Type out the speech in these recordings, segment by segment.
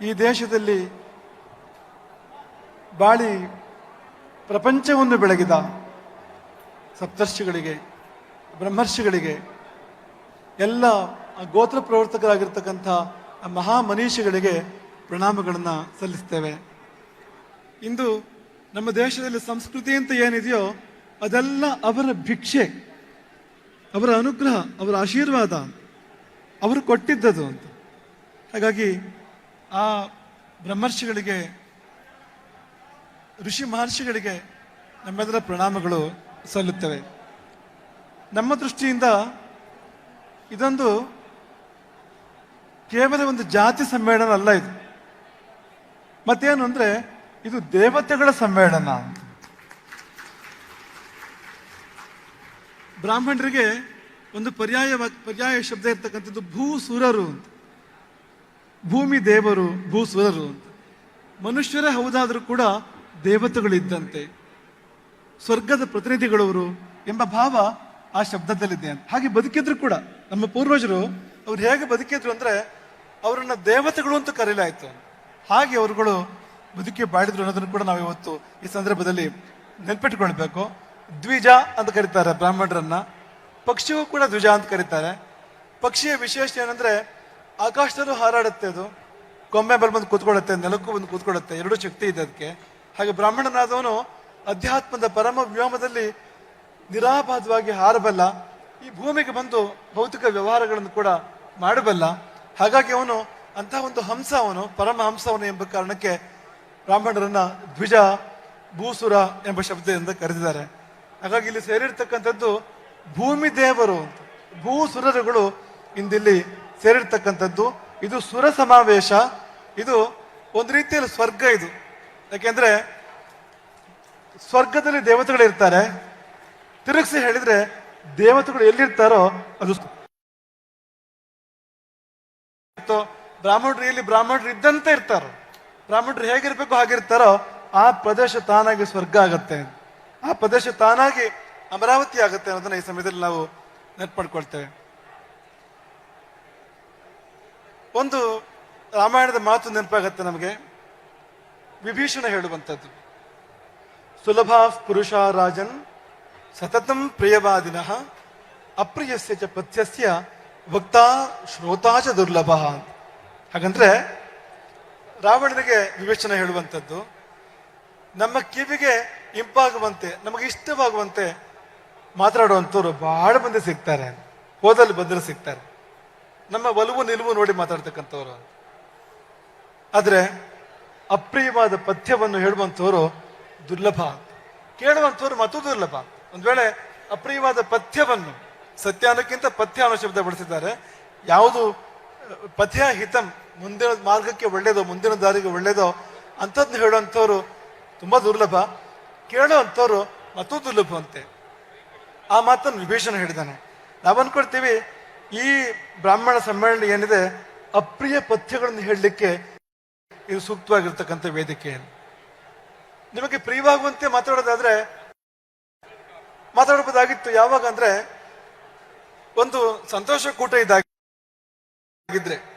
ಈ ದೇಶದಲ್ಲಿ ಬಾಳಿ ಪ್ರಪಂಚವನ್ನು ಬೆಳಗಿದ ಸಪ್ತರ್ಷಿಗಳಿಗೆ, ಬ್ರಹ್ಮರ್ಷಿಗಳಿಗೆ, ಎಲ್ಲ ಗೋತ್ರ ಪ್ರವರ್ತಕರಾಗಿರ್ತಕ್ಕಂಥ ಆ ಮಹಾ ಮನೀಷಿಗಳಿಗೆ ಪ್ರಣಾಮಗಳನ್ನು ಸಲ್ಲಿಸ್ತೇವೆ. ಇಂದು ನಮ್ಮ ದೇಶದಲ್ಲಿ ಸಂಸ್ಕೃತಿ ಅಂತ ಏನಿದೆಯೋ ಅದೆಲ್ಲ ಅವರ ಭಿಕ್ಷೆ, ಅವರ ಅನುಗ್ರಹ, ಅವರ ಆಶೀರ್ವಾದ, ಅವರು ಕೊಟ್ಟಿದ್ದದು ಅಂತ. ಹಾಗಾಗಿ ಆ ಬ್ರಹ್ಮರ್ಷಿಗಳಿಗೆ, ಋಷಿ ಮಹರ್ಷಿಗಳಿಗೆ ನಮ್ಮೆಲ್ಲರ ಪ್ರಣಾಮಗಳು ಸಲ್ಲುತ್ತವೆ. ನಮ್ಮ ದೃಷ್ಟಿಯಿಂದ ಇದೊಂದು ಕೇವಲ ಒಂದು ಜಾತಿ ಸಮ್ಮೇಳನ ಅಲ್ಲ ಇದು. ಮತ್ತೇನು ಅಂದರೆ, ಇದು ದೇವತೆಗಳ ಸಮ್ಮೇಳನ ಬ್ರಾಹ್ಮಣರಿಗೆ ಒಂದು ಪರ್ಯಾಯ ಪರ್ಯಾಯ ಶಬ್ದ ಇರ್ತಕ್ಕಂಥದ್ದು ಭೂಸುರರು ಅಂತ. ಭೂಮಿ ದೇವರು ಭೂಸ್ವರರು ಮನುಷ್ಯರೇ ಹೌದಾದರೂ ಕೂಡ ದೇವತೆಗಳಿದ್ದಂತೆ. ಸ್ವರ್ಗದ ಪ್ರತಿನಿಧಿಗಳವರು ಎಂಬ ಭಾವ ಆ ಶಬ್ದದಲ್ಲಿದೆ ಅಂತ. ಹಾಗೆ ಬದುಕಿದ್ರು ಕೂಡ. ನಮ್ಮ ಪೂರ್ವಜರು ಅವ್ರು ಹೇಗೆ ಬದುಕಿದ್ರು ಅಂದ್ರೆ ಅವರನ್ನ ದೇವತೆಗಳು ಅಂತ ಕರೀಲಾಯ್ತು. ಹಾಗೆ ಅವರುಗಳು ಬದುಕಿ ಬಾಳಿದ್ರು ಅನ್ನೋದನ್ನು ಕೂಡ ನಾವು ಇವತ್ತು ಈ ಸಂದರ್ಭದಲ್ಲಿ ನೆನ್ಪಿಟ್ಕೊಳ್ಬೇಕು. ದ್ವಿಜ ಅಂತ ಕರೀತಾರೆ ಬ್ರಾಹ್ಮಣರನ್ನ. ಪಕ್ಷಿಗೂ ಕೂಡ ದ್ವಿಜ ಅಂತ ಕರೀತಾರೆ. ಪಕ್ಷಿಯ ವಿಶೇಷ ಏನಂದ್ರೆ ಆಕಾಶದಲ್ಲೂ ಹಾರಾಡುತ್ತೆ ಅದು. ಕೊಂಬೆ ಮೇಲೆ ಬಂದು ಕೂತ್ಕೊಳ್ಳುತ್ತೆ, ನೆಲಕ್ಕೂ ಬಂದು ಕೂತ್ಕೊಳ್ಳುತ್ತೆ, ಎರಡು ಶಕ್ತಿ ಇದೆ ಅದಕ್ಕೆ. ಹಾಗೆ ಬ್ರಾಹ್ಮಣನಾದವನು ಅಧ್ಯಾತ್ಮದ ಪರಮ ವ್ಯೋಮದಲ್ಲಿ ನಿರಾಬಾಧವಾಗಿ ಹಾರಬಲ್ಲ, ಈ ಭೂಮಿಗೆ ಬಂದು ಭೌತಿಕ ವ್ಯವಹಾರಗಳನ್ನು ಕೂಡ ಮಾಡಬಲ್ಲ. ಹಾಗಾಗಿ ಅವನು ಅಂತಹ ಒಂದು ಹಂಸ ಅವನು, ಪರಮ ಹಂಸ ಅವನು ಎಂಬ ಕಾರಣಕ್ಕೆ ಬ್ರಾಹ್ಮಣರನ್ನ ದ್ವಿಜ, ಭೂಸುರ ಎಂಬ ಶಬ್ದದಿಂದ ಕರೆದಿದ್ದಾರೆ. ಹಾಗಾಗಿ ಇಲ್ಲಿ ಸೇರಿರ್ತಕ್ಕಂಥದ್ದು ಭೂಮಿ ದೇವರು ಭೂಸುರರುಗಳು ಇಂದಿಲ್ಲಿ ಸೇರಿರ್ತಕ್ಕಂಥದ್ದು, ಇದು ಸುರ ಸಮಾವೇಶ ಇದು ಒಂದು ರೀತಿಯಲ್ಲಿ ಸ್ವರ್ಗ ಇದು. ಯಾಕೆಂದ್ರೆ, ಸ್ವರ್ಗದಲ್ಲಿ ದೇವತೆಗಳು ಇರ್ತಾರೆ. ತಿರುಗಿಸಿ ಹೇಳಿದ್ರೆ, ದೇವತೆಗಳು ಎಲ್ಲಿರ್ತಾರೋ ಅದು ಬ್ರಾಹ್ಮಣರು ಇಲ್ಲಿ ಬ್ರಾಹ್ಮಣರು ಇದ್ದಂತೆ ಇರ್ತಾರೋ, ಬ್ರಾಹ್ಮಣರು ಹೇಗಿರ್ಬೇಕು ಹಾಗಿರ್ತಾರೋ, ಆ ಪ್ರದೇಶ ತಾನಾಗಿ ಸ್ವರ್ಗ ಆಗತ್ತೆ. ಆ ಪ್ರದೇಶ ತಾನಾಗಿ ಅಮರಾವತಿ ಆಗುತ್ತೆ ಅನ್ನೋದನ್ನ ಈ ಸಮಯದಲ್ಲಿ ನಾವು ನೆನಪು ಮಾಡ್ಕೊಳ್ತೇವೆ. ಒಂದು ರಾಮಾಯಣದ ಮಾತು ನೆನಪಾಗತ್ತೆ ನಮಗೆ. ವಿಭೀಷಣ ಹೇಳುವಂಥದ್ದು. ಸುಲಭ ಪುರುಷ ರಾಜನ್ ಸತತಂ ಪ್ರಿಯವಾದಿನ, ಅಪ್ರಿಯಸ್ಯ ಚ ಪಥ್ಯಸ್ಯ ಭಕ್ತ ಶ್ರೋತಾ ಚ ದುರ್ಲಭ ಹಾಗಂದ್ರೆ ರಾವಣನಿಗೆ ವಿವೇಚನ ಹೇಳುವಂಥದ್ದು, ನಮ್ಮ ಕಿವಿಗೆ ಇಂಪಾಗುವಂತೆ, ನಮಗೆ ಇಷ್ಟವಾಗುವಂತೆ ಮಾತಾಡುವಂಥವ್ರು ಬಹಳ ಮಂದಿ ಸಿಗ್ತಾರೆ. ಹೋದಲ್ಲಿ ಬಂದರೆ ಸಿಗ್ತಾರೆ. ನಮ್ಮ ಒಲವು ನಿಲುವು ನೋಡಿ ಮಾತಾಡ್ತಕ್ಕಂಥವ್ರು. ಆದರೆ, ಅಪ್ರಿಯವಾದ ಪಥ್ಯವನ್ನು ಹೇಳುವಂಥವ್ರು ದುರ್ಲಭ ಕೇಳುವಂಥವ್ರು ಮತ್ತು ದುರ್ಲಭ ಒಂದ್ ವೇಳೆ ಅಪ್ರಿಯವಾದ ಪಥ್ಯವನ್ನು ಸತ್ಯ ಅನ್ನೋಕ್ಕಿಂತ ಪಥ್ಯ ಅನ್ನೋ ಶಬ್ದ ಬಳಸಿದ್ದಾರೆ, ಯಾವುದು, ಪಥ್ಯ, ಹಿತಂ, ಮುಂದಿನ ಮಾರ್ಗಕ್ಕೆ ಒಳ್ಳೇದೋ, ಮುಂದಿನ ದಾರಿಗೆ ಒಳ್ಳೇದೋ ಅಂಥದ್ದು ಹೇಳುವಂಥವ್ರು ತುಂಬಾ ದುರ್ಲಭ. ಕೇಳುವಂಥವ್ರು ಮತ್ತೂ ದುರ್ಲಭ ಅಂತೆ ಆ ಮಾತನ್ನು ವಿಭೀಷಣ ಹೇಳಿದ್ದಾನೆ. ನಾವು ಅನ್ಕೊಳ್ತೀವಿ ಈ ಬ್ರಾಹ್ಮಣ ಸಮ್ಮೇಳನ ಏನಿದೆ, ಅಪ್ರಿಯ ಪಥ್ಯಗಳನ್ನು ಹೇಳಲಿಕ್ಕೆ ಇದು ಸೂಕ್ತವಾಗಿರ್ತಕ್ಕಂಥ ವೇದಿಕೆ ನಿಮಗೆ ಪ್ರಿಯವಾಗುವಂತೆ ಮಾತಾಡೋದಾದ್ರೆ ಮಾತಾಡಬಹುದಾಗಿತ್ತು ಯಾವಾಗ ಅಂದ್ರೆ, ಒಂದು ಸಂತೋಷ ಕೂಟ ಇದಾಗಿದ್ರೆ,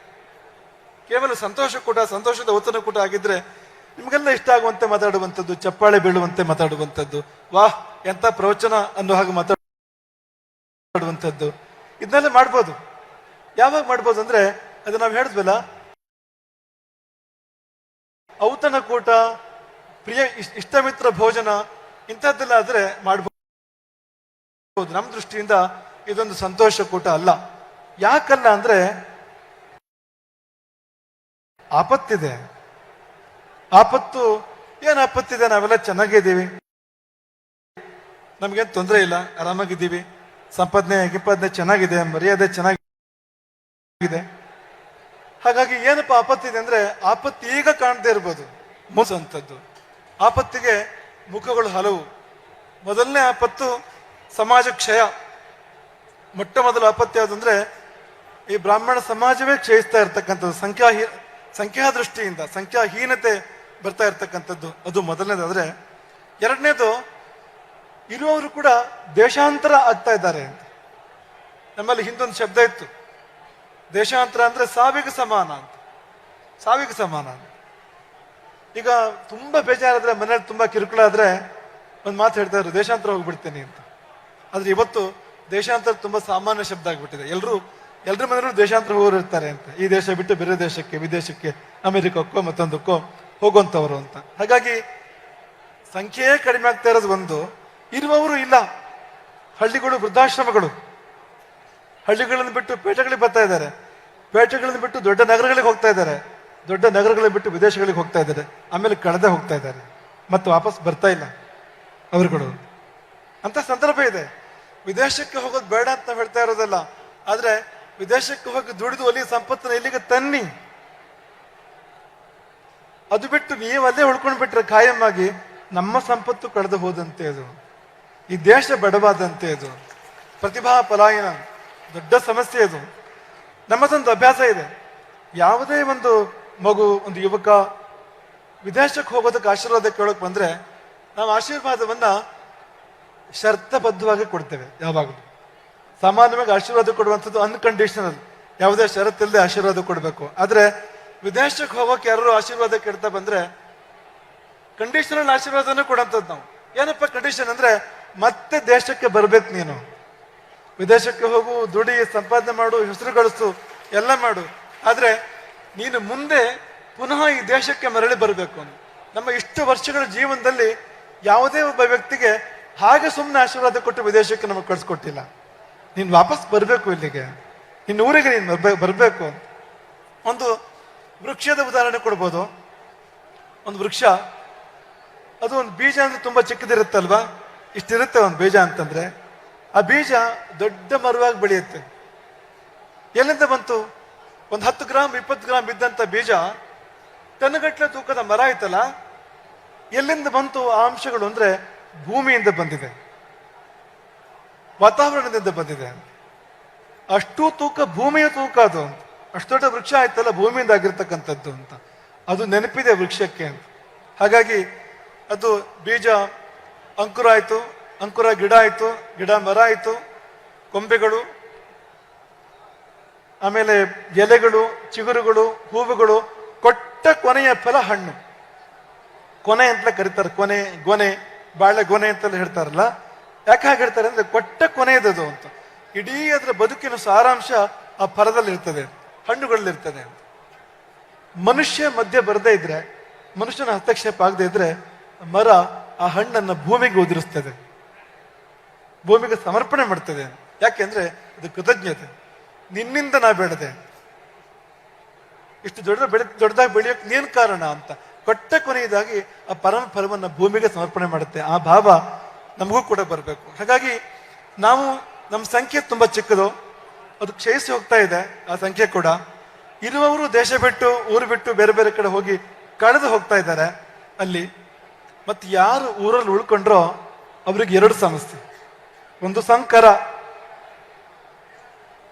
ಕೇವಲ ಸಂತೋಷ ಕೂಟ, ಸಂತೋಷದ ಔತಣ ಕೂಟ ಆಗಿದ್ರೆ, ನಿಮಗೆಲ್ಲ ಇಷ್ಟ ಆಗುವಂತೆ ಮಾತಾಡುವಂಥದ್ದು, ಚಪ್ಪಾಳೆ ಬೀಳುವಂತೆ ಮಾತಾಡುವಂಥದ್ದು, ವಾಹ್ ಎಂತ ಪ್ರವಚನ ಅನ್ನೋ ಹಾಗೆ ಮಾತಾಡುವಂಥದ್ದು. ಇದನ್ನೆಲ್ಲ ಮಾಡ್ಬೋದು. ಯಾವಾಗ ಮಾಡ್ಬೋದು ಅಂದ್ರೆ, ಅದು ನಾವು ಹೇಳಿದ್ವಲ್ಲ ಔತಣ ಕೂಟ ಪ್ರಿಯ ಇಷ್ಟ ಇಷ್ಟಮಿತ್ರ ಭೋಜನ, ಇಂಥದ್ದೆಲ್ಲ ಆದ್ರೆ ಮಾಡ್ಬೋದು. ನಮ್ಮ ದೃಷ್ಟಿಯಿಂದ ಇದೊಂದು ಸಂತೋಷ ಕೂಟ ಅಲ್ಲ. ಯಾಕಲ್ಲ ಅಂದ್ರೆ, ಆಪತ್ತಿದೆ. ಆಪತ್ತು, ಏನು ಆಪತ್ತಿದೆ? ನಾವೆಲ್ಲ ಚೆನ್ನಾಗಿದ್ದೀವಿ. ನಮ್ಗೇನು ತೊಂದರೆ ಇಲ್ಲ, ಆರಾಮಾಗಿದ್ದೀವಿ. ಸಂಪಾದನೆ, ಗಿಂಪಾದನೆ ಚೆನ್ನಾಗಿದೆ, ಮರ್ಯಾದೆ ಚೆನ್ನಾಗಿದೆ. ಹಾಗಾಗಿ ಏನಪ್ಪ ಆಪತ್ತಿದೆ ಅಂದ್ರೆ ಆಪತ್ತು ಈಗ ಕಾಣದೇ ಇರ್ಬೋದು. ಮೋಸ ಅಂತದ್ದು ಆಪತ್ತಿಗೆ ಮುಖಗಳು ಹಲವು. ಮೊದಲನೇ ಆಪತ್ತು ಸಮಾಜ ಕ್ಷಯ ಮೊಟ್ಟ ಮೊದಲ ಆಪತ್ತು ಯಾವುದಂದ್ರೆ ಈ ಬ್ರಾಹ್ಮಣ ಸಮಾಜವೇ ಕ್ಷಯಿಸ್ತಾ ಇರ್ತಕ್ಕಂಥದ್ದು. ಸಂಖ್ಯಾ ಸಂಖ್ಯಾ ದೃಷ್ಟಿಯಿಂದ ಸಂಖ್ಯಾಹೀನತೆ ಬರ್ತಾ ಇರ್ತಕ್ಕಂಥದ್ದು. ಅದು ಮೊದಲನೇದಾದ್ರೆ. ಎರಡನೇದು ಇರುವವರು ಕೂಡ ದೇಶಾಂತರ ಆಗ್ತಾ ಇದ್ದಾರೆ ಅಂತ. ನಮ್ಮಲ್ಲಿ ಹಿಂದೊಂದು ಶಬ್ದ ಇತ್ತು. ದೇಶಾಂತರ ಅಂದ್ರೆ ಸಾವಿಗೆ ಸಮಾನ ಅಂತ. ಸಾವಿಗೆ ಸಮಾನ ಅಂತ. ಈಗ ತುಂಬಾ ಬೇಜಾರಾದ್ರೆ ಮನೇಲಿ ತುಂಬಾ ಕಿರುಕುಳ ಆದ್ರೆ ಒಂದು ಮಾತು ಹೇಳ್ತಾ ಇದ್ರು, ದೇಶಾಂತರ ಹೋಗ್ಬಿಡ್ತೀನಿ ಅಂತ. ಆದ್ರೆ ಇವತ್ತು ದೇಶಾಂತರ ತುಂಬಾ ಸಾಮಾನ್ಯ ಶಬ್ದ ಆಗ್ಬಿಟ್ಟಿದೆ. ಎಲ್ಲರೂ ಎಲ್ಲರ ಮನೆಯಲ್ಲೂ ದೇಶಾಂತರ ಹೋಗೋರು ಇರ್ತಾರೆ ಅಂತ. ಈ ದೇಶ ಬಿಟ್ಟು ಬೇರೆ ದೇಶಕ್ಕೆ, ವಿದೇಶಕ್ಕೆ, ಅಮೆರಿಕಕ್ಕೋ, ಮತ್ತೊಂದಕ್ಕೋ ಹೋಗುವಂತವರು ಅಂತ. ಹಾಗಾಗಿ ಸಂಖ್ಯೆಯೇ ಕಡಿಮೆ ಆಗ್ತಾ ಇರೋದು ಒಂದು. ಇರುವವರು ಇಲ್ಲ. ಹಳ್ಳಿಗಳು ವೃದ್ಧಾಶ್ರಮಗಳು. ಹಳ್ಳಿಗಳನ್ನು ಬಿಟ್ಟು ಪೇಟೆಗಳಿಗೆ ಬರ್ತಾ ಇದ್ದಾರೆ. ಪೇಟೆಗಳನ್ನು ಬಿಟ್ಟು ದೊಡ್ಡ ನಗರಗಳಿಗೆ ಹೋಗ್ತಾ ಇದ್ದಾರೆ. ದೊಡ್ಡ ನಗರಗಳನ್ನು ಬಿಟ್ಟು ವಿದೇಶಗಳಿಗೆ ಹೋಗ್ತಾ ಇದ್ದಾರೆ. ಆಮೇಲೆ ಕಳೆದೇ ಹೋಗ್ತಾ ಇದ್ದಾರೆ. ಮತ್ತೆ ವಾಪಸ್ ಬರ್ತಾ ಇಲ್ಲ ಅವರುಗಳು. ಅಂತ ಸಂದರ್ಭ ಇದೆ. ವಿದೇಶಕ್ಕೆ ಹೋಗೋದು ಬೇಡ ಅಂತ ಹೇಳ್ತಾ ಇರೋದಲ್ಲ. ಆದ್ರೆ ವಿದೇಶಕ್ಕೆ ಹೋಗಿ ದುಡಿದು ಅಲ್ಲಿ ಸಂಪತ್ತನ್ನು ಇಲ್ಲಿಗೆ ತನ್ನಿ? ಅದು ಬಿಟ್ಟು ನೀವು ಅಲ್ಲೇ ಉಳ್ಕೊಂಡು ಬಿಟ್ರೆ ಕಾಯಂ ಆಗಿ ನಮ್ಮ ಸಂಪತ್ತು ಕಳೆದು ಹೋದಂತೆ ಅದು. ಈ ದೇಶ ಬಡವಾದಂತೆ ಅದು. ಪ್ರತಿಭಾ ಪಲಾಯನ ದೊಡ್ಡ ಸಮಸ್ಯೆ ಅದು. ನಮ್ಮದೊಂದು ಅಭ್ಯಾಸ ಇದೆ. ಯಾವುದೇ ಒಂದು ಮಗು, ಒಂದು ಯುವಕ ವಿದೇಶಕ್ಕೆ ಹೋಗೋದಕ್ಕೆ ಆಶೀರ್ವಾದ ಕೇಳೋಕೆ ಬಂದರೆ ನಾವು ಆಶೀರ್ವಾದವನ್ನ ಶರ್ತಬದ್ಧವಾಗಿ ಕೊಡ್ತೇವೆ ಯಾವಾಗಲೂ. ಸಾಮಾನ್ಯವಾಗಿ ಆಶೀರ್ವಾದ ಕೊಡುವಂಥದ್ದು ಅನ್ಕಂಡೀಷನಲ್ ಯಾವುದೇ ಷರತ್ತಿಲ್ಲದೆ ಆಶೀರ್ವಾದ ಕೊಡಬೇಕು. ಆದರೆ ವಿದೇಶಕ್ಕೆ ಹೋಗೋಕೆ ಯಾರು ಆಶೀರ್ವಾದ ಕೇಳ್ತಾ ಬಂದರೆ ಕಂಡೀಷನಲ್ ಆಶೀರ್ವಾದನೂ ಕೊಡೋಂಥದ್ದು ನಾವು. ಏನಪ್ಪ ಕಂಡೀಷನ್ ಅಂದ್ರೆ ಮತ್ತೆ ದೇಶಕ್ಕೆ ಬರ್ಬೇಕು ನೀನು. ವಿದೇಶಕ್ಕೆ ಹೋಗು, ದುಡಿ, ಸಂಪಾದನೆ ಮಾಡು, ಹೆಸರು ಗಳಿಸು, ಎಲ್ಲ ಮಾಡು. ಆದರೆ ನೀನು ಮುಂದೆ ಪುನಃ ಈ ದೇಶಕ್ಕೆ ಮರಳಿ ಬರಬೇಕು. ನಮ್ಮ ಇಷ್ಟು ವರ್ಷಗಳ ಜೀವನದಲ್ಲಿ ಯಾವುದೇ ಒಬ್ಬ ವ್ಯಕ್ತಿಗೆ ಹಾಗೆ ಸುಮ್ಮನೆ ಆಶೀರ್ವಾದ ಕೊಟ್ಟು ವಿದೇಶಕ್ಕೆ ನಮಗೆ ಕಳಿಸ್ಕೊಟ್ಟಿಲ್ಲ. ನೀನು ವಾಪಸ್ ಬರಬೇಕು ಇಲ್ಲಿಗೆ. ನಿನ್ನ ಊರಿಗೆ ನೀನು ಬರ್ಬೇ- ಬರಬೇಕು. ಒಂದು ವೃಕ್ಷದ ಉದಾಹರಣೆ ಕೊಡ್ಬೋದು. ಒಂದು ವೃಕ್ಷ, ಅದು ಒಂದು ಬೀಜ ಅಂದ್ರೆ ತುಂಬಾ ಚಿಕ್ಕದಿರುತ್ತಲ್ವಾ? ಇಷ್ಟಿರುತ್ತೆ ಒಂದು ಬೀಜ ಅಂತಂದ್ರೆ, ಆ ಬೀಜ ದೊಡ್ಡ ಮರವಾಗಿ ಬೆಳೆಯುತ್ತೆ. ಎಲ್ಲಿಂದ ಬಂತು? ಒಂದು ಹತ್ತು ಗ್ರಾಮ್, ಇಪ್ಪತ್ತು ಗ್ರಾಮ್ ಇದ್ದಂಥ ಬೀಜ ತನ್ನಗಟ್ಟಲೆ ತೂಕದ ಮರ ಆಯ್ತಲ್ಲ ಎಲ್ಲಿಂದ ಬಂತು ಆ ಅಂಶಗಳು ಅಂದ್ರೆ ಭೂಮಿಯಿಂದ ಬಂದಿದೆ. ವಾತಾವರಣದಿಂದ ಬಂದಿದೆ. ಅಷ್ಟು ತೂಕ ಭೂಮಿಯ ತೂಕ ಅದು. ಅಂತ ಅಷ್ಟು ದೊಡ್ಡ ವೃಕ್ಷ ಆಯ್ತಲ್ಲ ಭೂಮಿಯಿಂದ ಆಗಿರ್ತಕ್ಕಂಥದ್ದು ಅಂತ. ಅದು ನೆನಪಿದೆ ವೃಕ್ಷಕ್ಕೆ ಅಂತ. ಹಾಗಾಗಿ ಅದು ಬೀಜ ಅಂಕುರ ಆಯ್ತು, ಅಂಕುರ ಗಿಡ ಆಯ್ತು, ಗಿಡ ಮರ ಆಯ್ತು, ಕೊಂಬೆಗಳು, ಆಮೇಲೆ ಎಲೆಗಳು, ಚಿಗುರುಗಳು, ಹೂವುಗಳು, ಕೊಟ್ಟ ಕೊನೆಯ ಫಲ ಹಣ್ಣು. ಕೊನೆ ಅಂತಲೇ ಕರೀತಾರೆ, ಕೊನೆ, ಗೊನೆ, ಬಾಳೆ ಗೊನೆ ಅಂತ ಹೇಳ್ತಾರಲ್ಲ, ಯಾಕೆ ಹಾಗೆ ಹೇಳ್ತಾರೆ ಅಂದರೆ ಕೊಟ್ಟ ಕೊನೆಯದದು ಅಂತ. ಇಡೀ ಅದರ ಬದುಕಿನ ಸಾರಾಂಶ ಆ ಫಲದಲ್ಲಿ ಇರ್ತದೆ ಹಣ್ಣುಗಳಲ್ಲಿ ಇರ್ತದೆ ಮನುಷ್ಯ ಮಧ್ಯೆ ಬರದೇ ಇದ್ರೆ, ಮನುಷ್ಯನ ಹಸ್ತಕ್ಷೇಪ ಆಗದೆ ಇದ್ರೆ ಮರ ಆ ಹಣ್ಣನ್ನು ಭೂಮಿಗೆ ಉದುರಿಸ್ತದೆ. ಭೂಮಿಗೆ ಸಮರ್ಪಣೆ ಮಾಡ್ತದೆ. ಯಾಕೆಂದ್ರೆ ಅದು ಕೃತಜ್ಞತೆ. ನಿನ್ನಿಂದ ನಾ ಬೆಳೆದೆ. ಇಷ್ಟು ದೊಡ್ಡ ಬೆಳೆ ದೊಡ್ಡದಾಗಿ ಬೆಳೆಯೋಕೆ ನೀನ್ ಕಾರಣ ಅಂತ. ಕೊಟ್ಟ ಕೊನೆಯದಾಗಿ ಆ ಪರಮ ಫಲವನ್ನು ಭೂಮಿಗೆ ಸಮರ್ಪಣೆ ಮಾಡುತ್ತೆ. ಆ ಭಾವ ನಮಗೂ ಕೂಡ ಬರಬೇಕು. ಹಾಗಾಗಿ ನಾವು ನಮ್ಮ ಸಂಖ್ಯೆ ತುಂಬಾ ಚಿಕ್ಕದು. ಅದು ಕ್ಷಯಿಸಿ ಹೋಗ್ತಾ ಇದೆ, ಆ ಸಂಖ್ಯೆ ಕೂಡ. ಇರುವವರು ದೇಶ ಬಿಟ್ಟು, ಊರು ಬಿಟ್ಟು ಬೇರೆ ಬೇರೆ ಕಡೆ ಹೋಗಿ ಕಳೆದು ಹೋಗ್ತಾ ಇದ್ದಾರೆ ಅಲ್ಲಿ. ಮತ್ತೆ ಯಾರು ಊರಲ್ಲಿ ಉಳ್ಕೊಂಡ್ರೋ ಅವ್ರಿಗೆ ಎರಡು ಸಮಸ್ಯೆ. ಒಂದು ಸಂಕರ.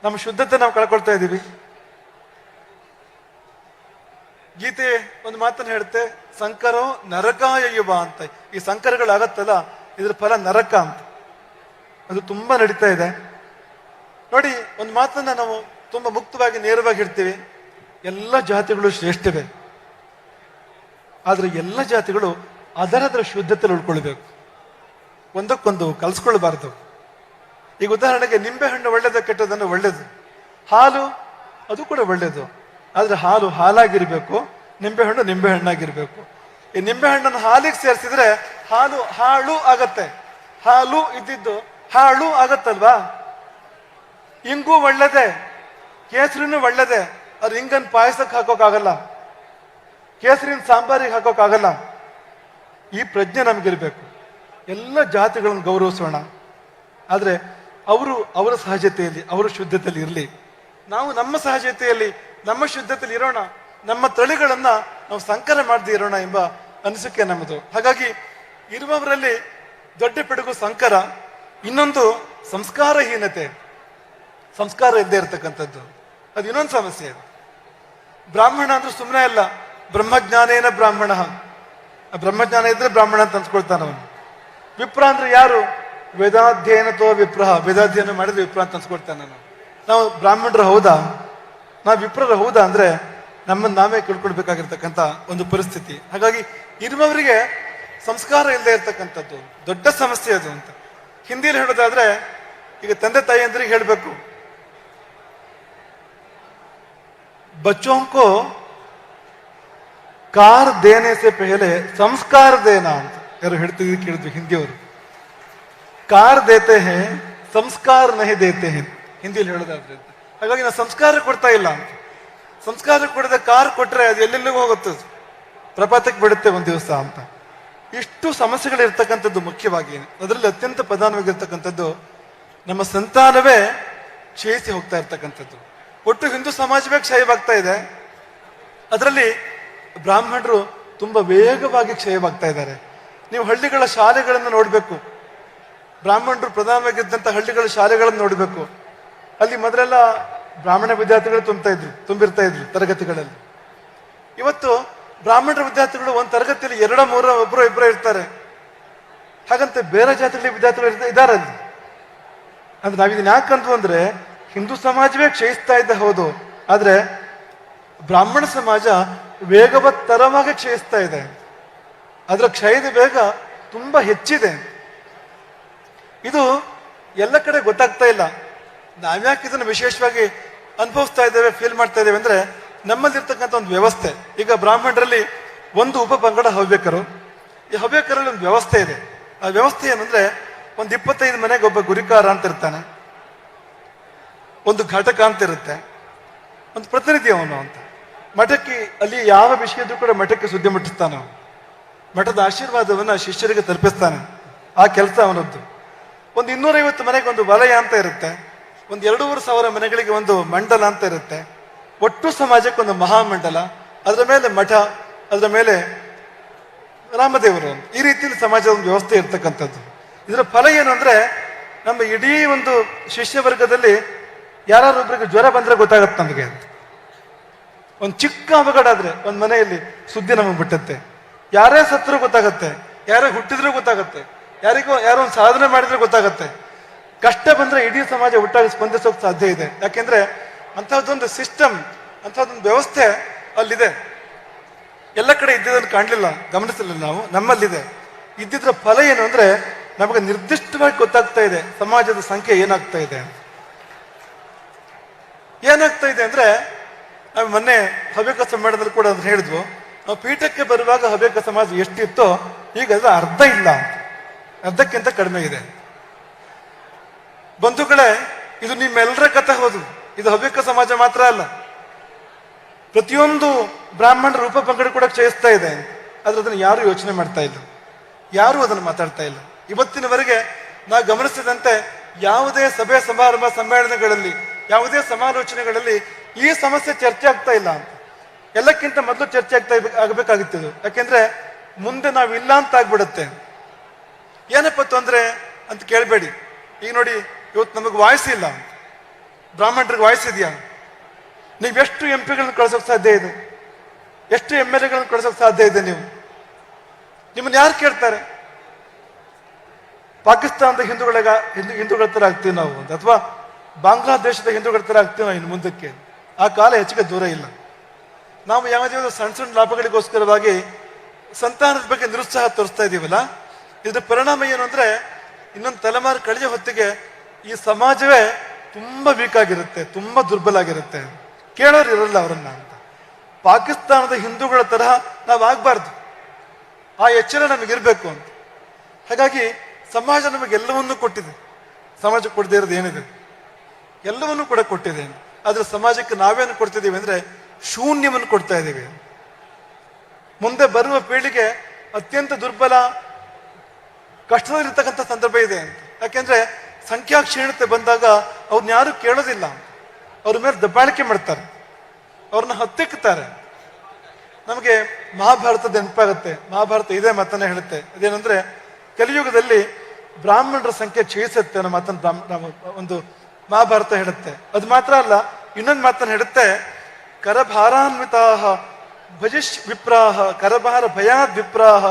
ನಮ್ಮ ಶುದ್ಧತೆ ನಾವು ಕಳ್ಕೊಳ್ತಾ ಇದ್ದೀವಿ ಗೀತೆ ಒಂದು ಮಾತನ್ನು ಹೇಳುತ್ತೆ, ಸಂಕರೋ ನರಕಾಯ ಯುವ ಅಂತ. ಈ ಸಂಕರಗಳಾಗತ್ತಲ್ಲ ಇದ್ರ ಫಲ ನರಕ ಅಂತ. ಅದು ತುಂಬಾ ನಡೀತಾ ಇದೆ. ನೋಡಿ, ಒಂದು ಮಾತನ್ನ ನಾವು ತುಂಬಾ ಮುಕ್ತವಾಗಿ, ನೇರವಾಗಿ ಇರ್ತೀವಿ ಎಲ್ಲ ಜಾತಿಗಳು ಶ್ರೇಷ್ಠವೇ. ಆದರೆ ಎಲ್ಲ ಜಾತಿಗಳು ಅದರದರ ಶುದ್ಧತೆ ಉಳ್ಕೊಳ್ಬೇಕು. ಒಂದಕ್ಕೊಂದು ಕಲ್ಸ್ಕೊಳ್ಬಾರ್ದು. ಈಗ ಉದಾಹರಣೆಗೆ ನಿಂಬೆ ಹಣ್ಣು ಒಳ್ಳೇದ ಕೆಟ್ಟದನ್ನು ಒಳ್ಳೇದು. ಹಾಲು, ಅದು ಕೂಡ ಒಳ್ಳೇದು. ಆದರೆ ಹಾಲು ಹಾಲಾಗಿರಬೇಕು, ನಿಂಬೆ ಹಣ್ಣು ನಿಂಬೆ ಹಣ್ಣಾಗಿರ್ಬೇಕು. ಈ ನಿಂಬೆ ಹಣ್ಣನ್ನು ಹಾಲಿಗೆ ಸೇರಿಸಿದ್ರೆ ಹಾಲು ಹಾಳು ಆಗತ್ತೆ. ಹಾಲು ಇದ್ದಿದ್ದು ಹಾಳು ಆಗತ್ತಲ್ವಾ? ಇಂಗು ಒಳ್ಳೇದೆ, ಕೇಸರಿನೂ ಒಳ್ಳೇದೆ. ಅದು ಹಿಂಗನ್ ಪಾಯಸಕ್ಕೆ ಹಾಕೋಕ್ಕಾಗಲ್ಲ. ಕೇಸರಿನ ಸಾಂಬಾರಿಗೆ ಹಾಕೋಕ್ಕಾಗಲ್ಲ. ಈ ಪ್ರಜ್ಞೆ ನಮಗಿರಬೇಕು. ಎಲ್ಲ ಜಾತಿಗಳನ್ನು ಗೌರವಿಸೋಣ. ಆದರೆ ಅವರು ಅವರ ಸಹಜತೆಯಲ್ಲಿ, ಅವರ ಶುದ್ಧತೆಯಲ್ಲಿ ಇರಲಿ. ನಾವು ನಮ್ಮ ಸಹಜತೆಯಲ್ಲಿ, ನಮ್ಮ ಶುದ್ಧತೆಯಲ್ಲಿ ಇರೋಣ. ನಮ್ಮ ತಳಿಗಳನ್ನು ನಾವು ಸಂಕರ ಮಾಡದೇ ಇರೋಣ ಎಂಬ ಅನಿಸಿಕೆ ನಮ್ಮದು. ಹಾಗಾಗಿ ಇರುವವರಲ್ಲಿ ದೊಡ್ಡ ಪಿಡುಗು ಸಂಕರ, ಇನ್ನೊಂದು ಸಂಸ್ಕಾರಹೀನತೆ. ಸಂಸ್ಕಾರ ಇಲ್ಲದೆ ಇರತಕ್ಕಂಥದ್ದು. ಅದು ಇನ್ನೊಂದು ಸಮಸ್ಯೆ ಬ್ರಾಹ್ಮಣ ಅಂದ್ರೆ ಸುಮ್ಮನೆ ಅಲ್ಲ, ಬ್ರಹ್ಮಜ್ಞಾನೇನ ಬ್ರಾಹ್ಮಣ. ಬ್ರಹ್ಮಜ್ಞಾನ ಇದ್ರೆ ಬ್ರಾಹ್ಮಣ ಅಂತ ಅನ್ಸ್ಕೊಳ್ತಾನ ಅವನು. ವಿಪ್ರ ಅಂದ್ರೆ ಯಾರು? ವೇದಾಧ್ಯಯನತೋ ವಿಪ್ರಹ. ವೇದಾಧ್ಯಯನ ಮಾಡಿದ್ರೆ ವಿಪ್ರ ಅಂತ ಅನ್ಸ್ಕೊಳ್ತಾನೆ ನಾನು ನಾವು ಬ್ರಾಹ್ಮಣರು ಹೌದಾ? ನಾವು ವಿಪ್ರರು ಹೌದಾ ಅಂದ್ರೆ ನಮ್ಮನ್ನ ನಾವೇ ಕಳ್ಕೊಳ್ಬೇಕಾಗಿರ್ತಕ್ಕಂಥ ಒಂದು ಪರಿಸ್ಥಿತಿ. ಹಾಗಾಗಿ ಇರುವವರಿಗೆ ಸಂಸ್ಕಾರ ಇಲ್ಲದೆ ಇರ್ತಕ್ಕಂಥದ್ದು, ದೊಡ್ಡ ಸಮಸ್ಯೆ ಅದು ಅಂತ. ಹಿಂದಿಯಲ್ಲಿ ಹೇಳೋದಾದ್ರೆ, ಈಗ ತಂದೆ ತಾಯಿ ಅಂದ್ರೆ ಹೇಳಬೇಕು. ಬಚ್ಚೋಂಕೋ कार देने से पहले ಸಂಸ್ಕಾರ ದೇನ ಅಂತ ಯಾರು ಹೇಳ್ತಿದ್ರು ಕೇಳಿದ್ವಿ ಹಿಂದಿಯವರು ಕಾರ್ ದೇತೆ ಹೇ ಸಂಸ್ಕಾರ ನಹಿ ದೇತೆ ಹೇ ಹಿಂದಿಯಲ್ಲಿ ಹೇಳೋದಾದ್ರೆ ಅಂತ. ಹಾಗಾಗಿ ನಾವು ಸಂಸ್ಕಾರ ಕೊಡ್ತಾ ಇಲ್ಲ ಅಂತ ಸಂಸ್ಕಾರ ಕೊಡದೆ ಕಾರ್ ಕೊಟ್ರೆ ಅದು ಎಲ್ಲೆಲ್ಲಿಗೂ ಹೋಗುತ್ತೆ ಅದು. ಪ್ರಪಾತಕ್ಕೆ ಬಿಡುತ್ತೆ ಒಂದು ದಿವಸ ಅಂತ ಇಷ್ಟು ಸಮಸ್ಯೆಗಳು ಇರ್ತಕ್ಕಂಥದ್ದು ಮುಖ್ಯವಾಗಿ ಅದರಲ್ಲಿ ಅತ್ಯಂತ ಪ್ರಧಾನವಾಗಿರ್ತಕ್ಕಂಥದ್ದು ನಮ್ಮ ಸಂತಾನವೇ ಕ್ಷಯಿಸಿ ಹೋಗ್ತಾ ಇರ್ತಕ್ಕಂಥದ್ದು ಒಟ್ಟು ಹಿಂದೂ ಸಮಾಜವೇ ಕ್ಷಯವಾಗ್ತಾ ಇದೆ ಅದರಲ್ಲಿ ಬ್ರಾಹ್ಮಣರು ತುಂಬ ವೇಗವಾಗಿ ಕ್ಷಯವಾಗ್ತಾ ಇದ್ದಾರೆ. ನೀವು ಹಳ್ಳಿಗಳ ಶಾಲೆಗಳನ್ನು ನೋಡಬೇಕು. ಬ್ರಾಹ್ಮಣರು ಪ್ರಧಾನವಾಗಿದ್ದಂಥ ಹಳ್ಳಿಗಳ ಶಾಲೆಗಳನ್ನು ನೋಡಬೇಕು. ಅಲ್ಲಿ ಮೊದಲೆಲ್ಲ ಬ್ರಾಹ್ಮಣ ವಿದ್ಯಾರ್ಥಿಗಳು ತುಂಬ್ತಾ ಇದ್ರು, ತುಂಬಿರ್ತಾ ಇದ್ರು ತರಗತಿಗಳಲ್ಲಿ. ಇವತ್ತು ಬ್ರಾಹ್ಮಣರ ವಿದ್ಯಾರ್ಥಿಗಳು ಒಂದು ತರಗತಿಯಲ್ಲಿ ಎರಡ, ಮೂರ ಒಬ್ಬರು ಇಬ್ಬರು ಇರ್ತಾರೆ. ಹಾಗಂತ ಬೇರೆ ಜಾತಿಗಳ ವಿದ್ಯಾರ್ಥಿಗಳು ಇದ್ದಾರೆ ಅಲ್ಲಿ. ಅಂದ್ರೆ ನಾವಿದನ್ನ ಯಾಕಂದ್ವು ಅಂದ್ರೆ, ಹಿಂದೂ ಸಮಾಜವೇ ಕ್ಷಯಿಸ್ತಾ ಇದ್ದ ಹೌದು. ಆದ್ರೆ ಬ್ರಾಹ್ಮಣ ಸಮಾಜ ವೇಗವತ್ತರವಾಗಿ ಕ್ಷಯಿಸ್ತಾ ಇದೆ. ಅದರ ಕ್ಷಯದ ವೇಗ ತುಂಬ ಹೆಚ್ಚಿದೆ. ಇದು ಎಲ್ಲ ಕಡೆ ಗೊತ್ತಾಗ್ತಾ ಇಲ್ಲ. ನಾವ್ಯಾಕೆ ಇದನ್ನು ವಿಶೇಷವಾಗಿ ಅನುಭವಿಸ್ತಾ ಇದ್ದೇವೆ ಫೀಲ್ ಮಾಡ್ತಾ ಇದ್ದೇವೆ ಅಂದರೆ ನಮ್ಮಲ್ಲಿರ್ತಕ್ಕಂಥ ಒಂದು ವ್ಯವಸ್ಥೆ. ಈಗ ಬ್ರಾಹ್ಮಣರಲ್ಲಿ ಒಂದು ಉಪ ಪಂಗಡ ಹವ್ಯಕರು. ಈ ಹವ್ಯಕರಲ್ಲಿ ಒಂದು ವ್ಯವಸ್ಥೆ ಇದೆ. ಆ ವ್ಯವಸ್ಥೆ ಏನಂದ್ರೆ ಒಂದು ಇಪ್ಪತ್ತೈದು ಮನೆಗೆ ಒಬ್ಬ ಗುರಿಕಾರ ಅಂತ ಇರ್ತಾನೆ. ಒಂದು ಘಟಕ ಅಂತ ಇರುತ್ತೆ. ಒಂದು ಪ್ರತಿನಿಧಿ ಅವನು ಅಂತ. ಮಠಕ್ಕೆ, ಅಲ್ಲಿ ಯಾವ ವಿಷಯದೂ ಕೂಡ ಮಠಕ್ಕೆ ಸುದ್ದಿ ಮುಟ್ಟಿಸ್ತಾನೆ ಮಠದ ಆಶೀರ್ವಾದವನ್ನು ಶಿಷ್ಯರಿಗೆ ತಲುಪಿಸ್ತಾನೆ. ಆ ಕೆಲಸ ಅವನದ್ದು. ಒಂದು ಇನ್ನೂರೈವತ್ತು ಮನೆಗೆ ಒಂದು ವಲಯ ಅಂತ ಇರುತ್ತೆ. ಒಂದು ಎರಡೂವರೆ ಸಾವಿರ ಮನೆಗಳಿಗೆ ಒಂದು ಮಂಡಲ ಅಂತ ಇರುತ್ತೆ. ಒಟ್ಟು ಸಮಾಜಕ್ಕೆ ಒಂದು ಮಹಾಮಂಡಲ. ಅದರ ಮೇಲೆ ಮಠ, ಅದರ ಮೇಲೆ ರಾಮದೇವರು. ಈ ರೀತಿಯಲ್ಲಿ ಸಮಾಜದ ಒಂದು ವ್ಯವಸ್ಥೆ ಇರ್ತಕ್ಕಂಥದ್ದು. ಇದರ ಫಲ ಏನು ಅಂದ್ರೆ, ನಮ್ಮ ಇಡೀ ಒಂದು ಶಿಷ್ಯ ವರ್ಗದಲ್ಲಿ ಯಾರು ಒಬ್ಬರಿಗೆ ಜ್ವರ ಬಂದರೆ ಗೊತ್ತಾಗುತ್ತೆ ನಮಗೆ ಅಂತ. ಒಂದು ಚಿಕ್ಕ ಅವಘಡ ಆದರೆ, ಒಂದು ಮನೆಯಲ್ಲಿ ಸುದ್ದಿ ನಮಗೆ ಬಿಟ್ಟತ್ತೆ. ಯಾರೇ ಸತ್ರು ಗೊತ್ತಾಗತ್ತೆ, ಯಾರೇ ಹುಟ್ಟಿದ್ರೂ ಗೊತ್ತಾಗತ್ತೆ, ಯಾರಿಗೂ ಯಾರೋ ಒಂದು ಸಾಧನೆ ಮಾಡಿದ್ರೆ ಗೊತ್ತಾಗತ್ತೆ. ಕಷ್ಟ ಬಂದ್ರೆ ಇಡೀ ಸಮಾಜ ಒಟ್ಟಾಗಿ ಸ್ಪಂದಿಸೋಕೆ ಸಾಧ್ಯ ಇದೆ. ಯಾಕೆಂದ್ರೆ ಅಂಥದ್ದೊಂದು ಸಿಸ್ಟಮ್, ಅಂಥದ್ದೊಂದು ವ್ಯವಸ್ಥೆ ಅಲ್ಲಿದೆ. ಎಲ್ಲ ಕಡೆ ಇದ್ದಿದ್ದನ್ನು ಕಾಣಲಿಲ್ಲ, ಗಮನಿಸಲಿಲ್ಲ ನಾವು, ನಮ್ಮಲ್ಲಿದೆ. ಇದ್ದಿದ್ರ ಫಲ ಏನು ಅಂದ್ರೆ, ನಮಗೆ ನಿರ್ದಿಷ್ಟವಾಗಿ ಗೊತ್ತಾಗ್ತಾ ಇದೆ, ಸಮಾಜದ ಸಂಖ್ಯೆ ಏನಾಗ್ತಾ ಇದೆ ಏನಾಗ್ತಾ ಇದೆ ಅಂದ್ರೆ ನಾವು ಮೊನ್ನೆ ಹವ್ಯಕ ಸಮ್ಮೇಳನದಲ್ಲಿ ಕೂಡ ಅದನ್ನ ಹೇಳಿದ್ವು. ನಾವು ಪೀಠಕ್ಕೆ ಬರುವಾಗ ಹವ್ಯಕ ಸಮಾಜ ಎಷ್ಟಿತ್ತೋ ಈಗ ಅದು ಅರ್ಧ ಇಲ್ಲ. ಅರ್ಧಕ್ಕಿಂತ ಕಡಿಮೆ ಇದೆ. ಬಂಧುಗಳೇ, ಇದು ನಿಮ್ಮೆಲ್ಲರ ಕಥೆ ಹೌದು. ಇದು ಹವ್ಯಕ ಸಮಾಜ ಮಾತ್ರ ಅಲ್ಲ. ಪ್ರತಿಯೊಂದು ಬ್ರಾಹ್ಮಣ ರೂಪ ಪಂಗಡ ಕೂಡ ಕ್ಷಯಿಸ್ತಾ ಇದೆ ಆದ್ರೆ ಅದನ್ನು ಯಾರು ಯೋಚನೆ ಮಾಡ್ತಾ ಇಲ್ಲ. ಯಾರು ಅದನ್ನು ಮಾತಾಡ್ತಾ ಇಲ್ಲ. ಇವತ್ತಿನವರೆಗೆ ನಾ ಗಮನಿಸಿದಂತೆ ಯಾವುದೇ ಸಭೆ ಸಮಾರಂಭ ಸಮ್ಮೇಳನಗಳಲ್ಲಿ, ಯಾವುದೇ ಸಮಾಲೋಚನೆಗಳಲ್ಲಿ ಈ ಸಮಸ್ಯೆ ಚರ್ಚೆ ಆಗ್ತಾ ಇಲ್ಲ ಅಂತ. ಎಲ್ಲಕ್ಕಿಂತ ಮೊದಲು ಚರ್ಚೆ ಆಗ್ತಾ ಆಗ್ಬೇಕಾಗಿತ್ತು ಯಾಕೆಂದ್ರೆ ಮುಂದೆ ನಾವು ಇಲ್ಲ ಅಂತ ಆಗ್ಬಿಡುತ್ತೆ. ಏನಪ್ಪ ತೊಂದ್ರೆ ಅಂತ ಕೇಳಬೇಡಿ. ಈಗ ನೋಡಿ, ಇವತ್ತು ನಮಗೆ ವಾಯ್ಸ್ ಇಲ್ಲ. ಬ್ರಾಹ್ಮಣರಿಗೆ ವಾಯ್ಸ್ ಇದೆಯಾ? ನೀವೆಷ್ಟು ಎಂ ಪಿಗಳನ್ನ ಕಳ್ಸೋಕೆ ಸಾಧ್ಯ ಇದೆ? ಎಷ್ಟು ಎಂ ಎಲ್ ಎಗಳನ್ನು ಕಳ್ಸೋಕೆ ಸಾಧ್ಯ ಇದೆ ನೀವು? ನಿಮ್ಮನ್ನ ಯಾರು ಕೇಳ್ತಾರೆ? ಪಾಕಿಸ್ತಾನದ ಹಿಂದೂಗಳಿಗ ಹಿಂದೂ ಹಿಂದೂಗಳ ಥರ ಆಗ್ತೀವಿ ನಾವು ಅಂತ. ಅಥವಾ ಬಾಂಗ್ಲಾದೇಶದ ಹಿಂದೂಗಳ ಥರ ಆಗ್ತೀವಿ ನಾವು ಇನ್ನು ಮುಂದಕ್ಕೆ. ಆ ಕಾಲ ಹೆಚ್ಚಿಗೆ ದೂರ ಇಲ್ಲ. ನಾವು ಯಾವುದೇ ಒಂದು ಸಣ್ಣ ಸಣ್ಣ ಲಾಭಗಳಿಗೋಸ್ಕರವಾಗಿ ಸಂತಾನದ ಬಗ್ಗೆ ನಿರುತ್ಸಾಹ ತೋರಿಸ್ತಾ ಇದ್ದೀವಲ್ಲ, ಇದರ ಪರಿಣಾಮ ಏನು ಅಂದರೆ ಇನ್ನೊಂದು ತಲೆಮಾರು ಕಳೆದ ಹೊತ್ತಿಗೆ ಈ ಸಮಾಜವೇ ತುಂಬ ವೀಕ್ ಆಗಿರುತ್ತೆ, ತುಂಬಾ ದುರ್ಬಲ ಆಗಿರುತ್ತೆ. ಕೇಳೋರು ಇರಲ್ಲ ಅವರನ್ನ ಅಂತ. ಪಾಕಿಸ್ತಾನದ ಹಿಂದೂಗಳ ತರಹ ನಾವು ಆಗಬಾರ್ದು. ಆ ಎಚ್ಚರ ನಮಗಿರಬೇಕು ಅಂತ. ಹಾಗಾಗಿ ಸಮಾಜ ನಮಗೆಲ್ಲವನ್ನೂ ಕೊಟ್ಟಿದೆ. ಸಮಾಜ ಕೊಡದೇ ಇರೋದು ಏನಿದೆ? ಎಲ್ಲವನ್ನೂ ಕೂಡ ಕೊಟ್ಟಿದೆ ಆದ್ರೆ ಸಮಾಜಕ್ಕೆ ನಾವೇನು ಕೊಡ್ತಿದ್ದೀವಿ ಅಂದ್ರೆ ಶೂನ್ಯವನ್ನು ಕೊಡ್ತಾ ಇದ್ದೀವಿ. ಮುಂದೆ ಬರುವ ಪೀಳಿಗೆ ಅತ್ಯಂತ ದುರ್ಬಲ, ಕಷ್ಟದಲ್ಲಿರ್ತಕ್ಕಂಥ ಸಂದರ್ಭ ಇದೆ ಯಾಕೆಂದ್ರೆ ಸಂಖ್ಯಾ ಕ್ಷೀಣತೆ ಬಂದಾಗ ಅವ್ರನ್ನ ಯಾರು ಕೇಳೋದಿಲ್ಲ. ಅವ್ರ ಮೇಲೆ ದಬ್ಬಾಳಿಕೆ ಮಾಡ್ತಾರೆ. ಅವ್ರನ್ನ ಹತ್ತಿಕ್ಕುತ್ತಾರೆ ನಮಗೆ ಮಹಾಭಾರತದ ನೆನಪಾಗುತ್ತೆ. ಮಹಾಭಾರತ ಇದೇ ಮಾತನ್ನ ಹೇಳುತ್ತೆ. ಅದೇನಂದ್ರೆ, ಕಲಿಯುಗದಲ್ಲಿ ಬ್ರಾಹ್ಮಣರ ಸಂಖ್ಯೆ ಕ್ಷೀಣಿಸುತ್ತೆ ಅನ್ನೋ ಮಾತನ್ನು ಒಂದು ಮಹಾಭಾರತ ಹೇಳುತ್ತೆ. ಅದು ಮಾತ್ರ ಅಲ್ಲ, ಇನ್ನೊಂದು ಮಾತನ್ನು ಹೇಳುತ್ತೆ. ಕರಭಾರಾನ್ವಿತಾಹ ಭಜಿಷ್ ವಿಪ್ರಾಹ, ಕರಭಾರ ಭಯಾದ್ ವಿಪ್ರಾಹ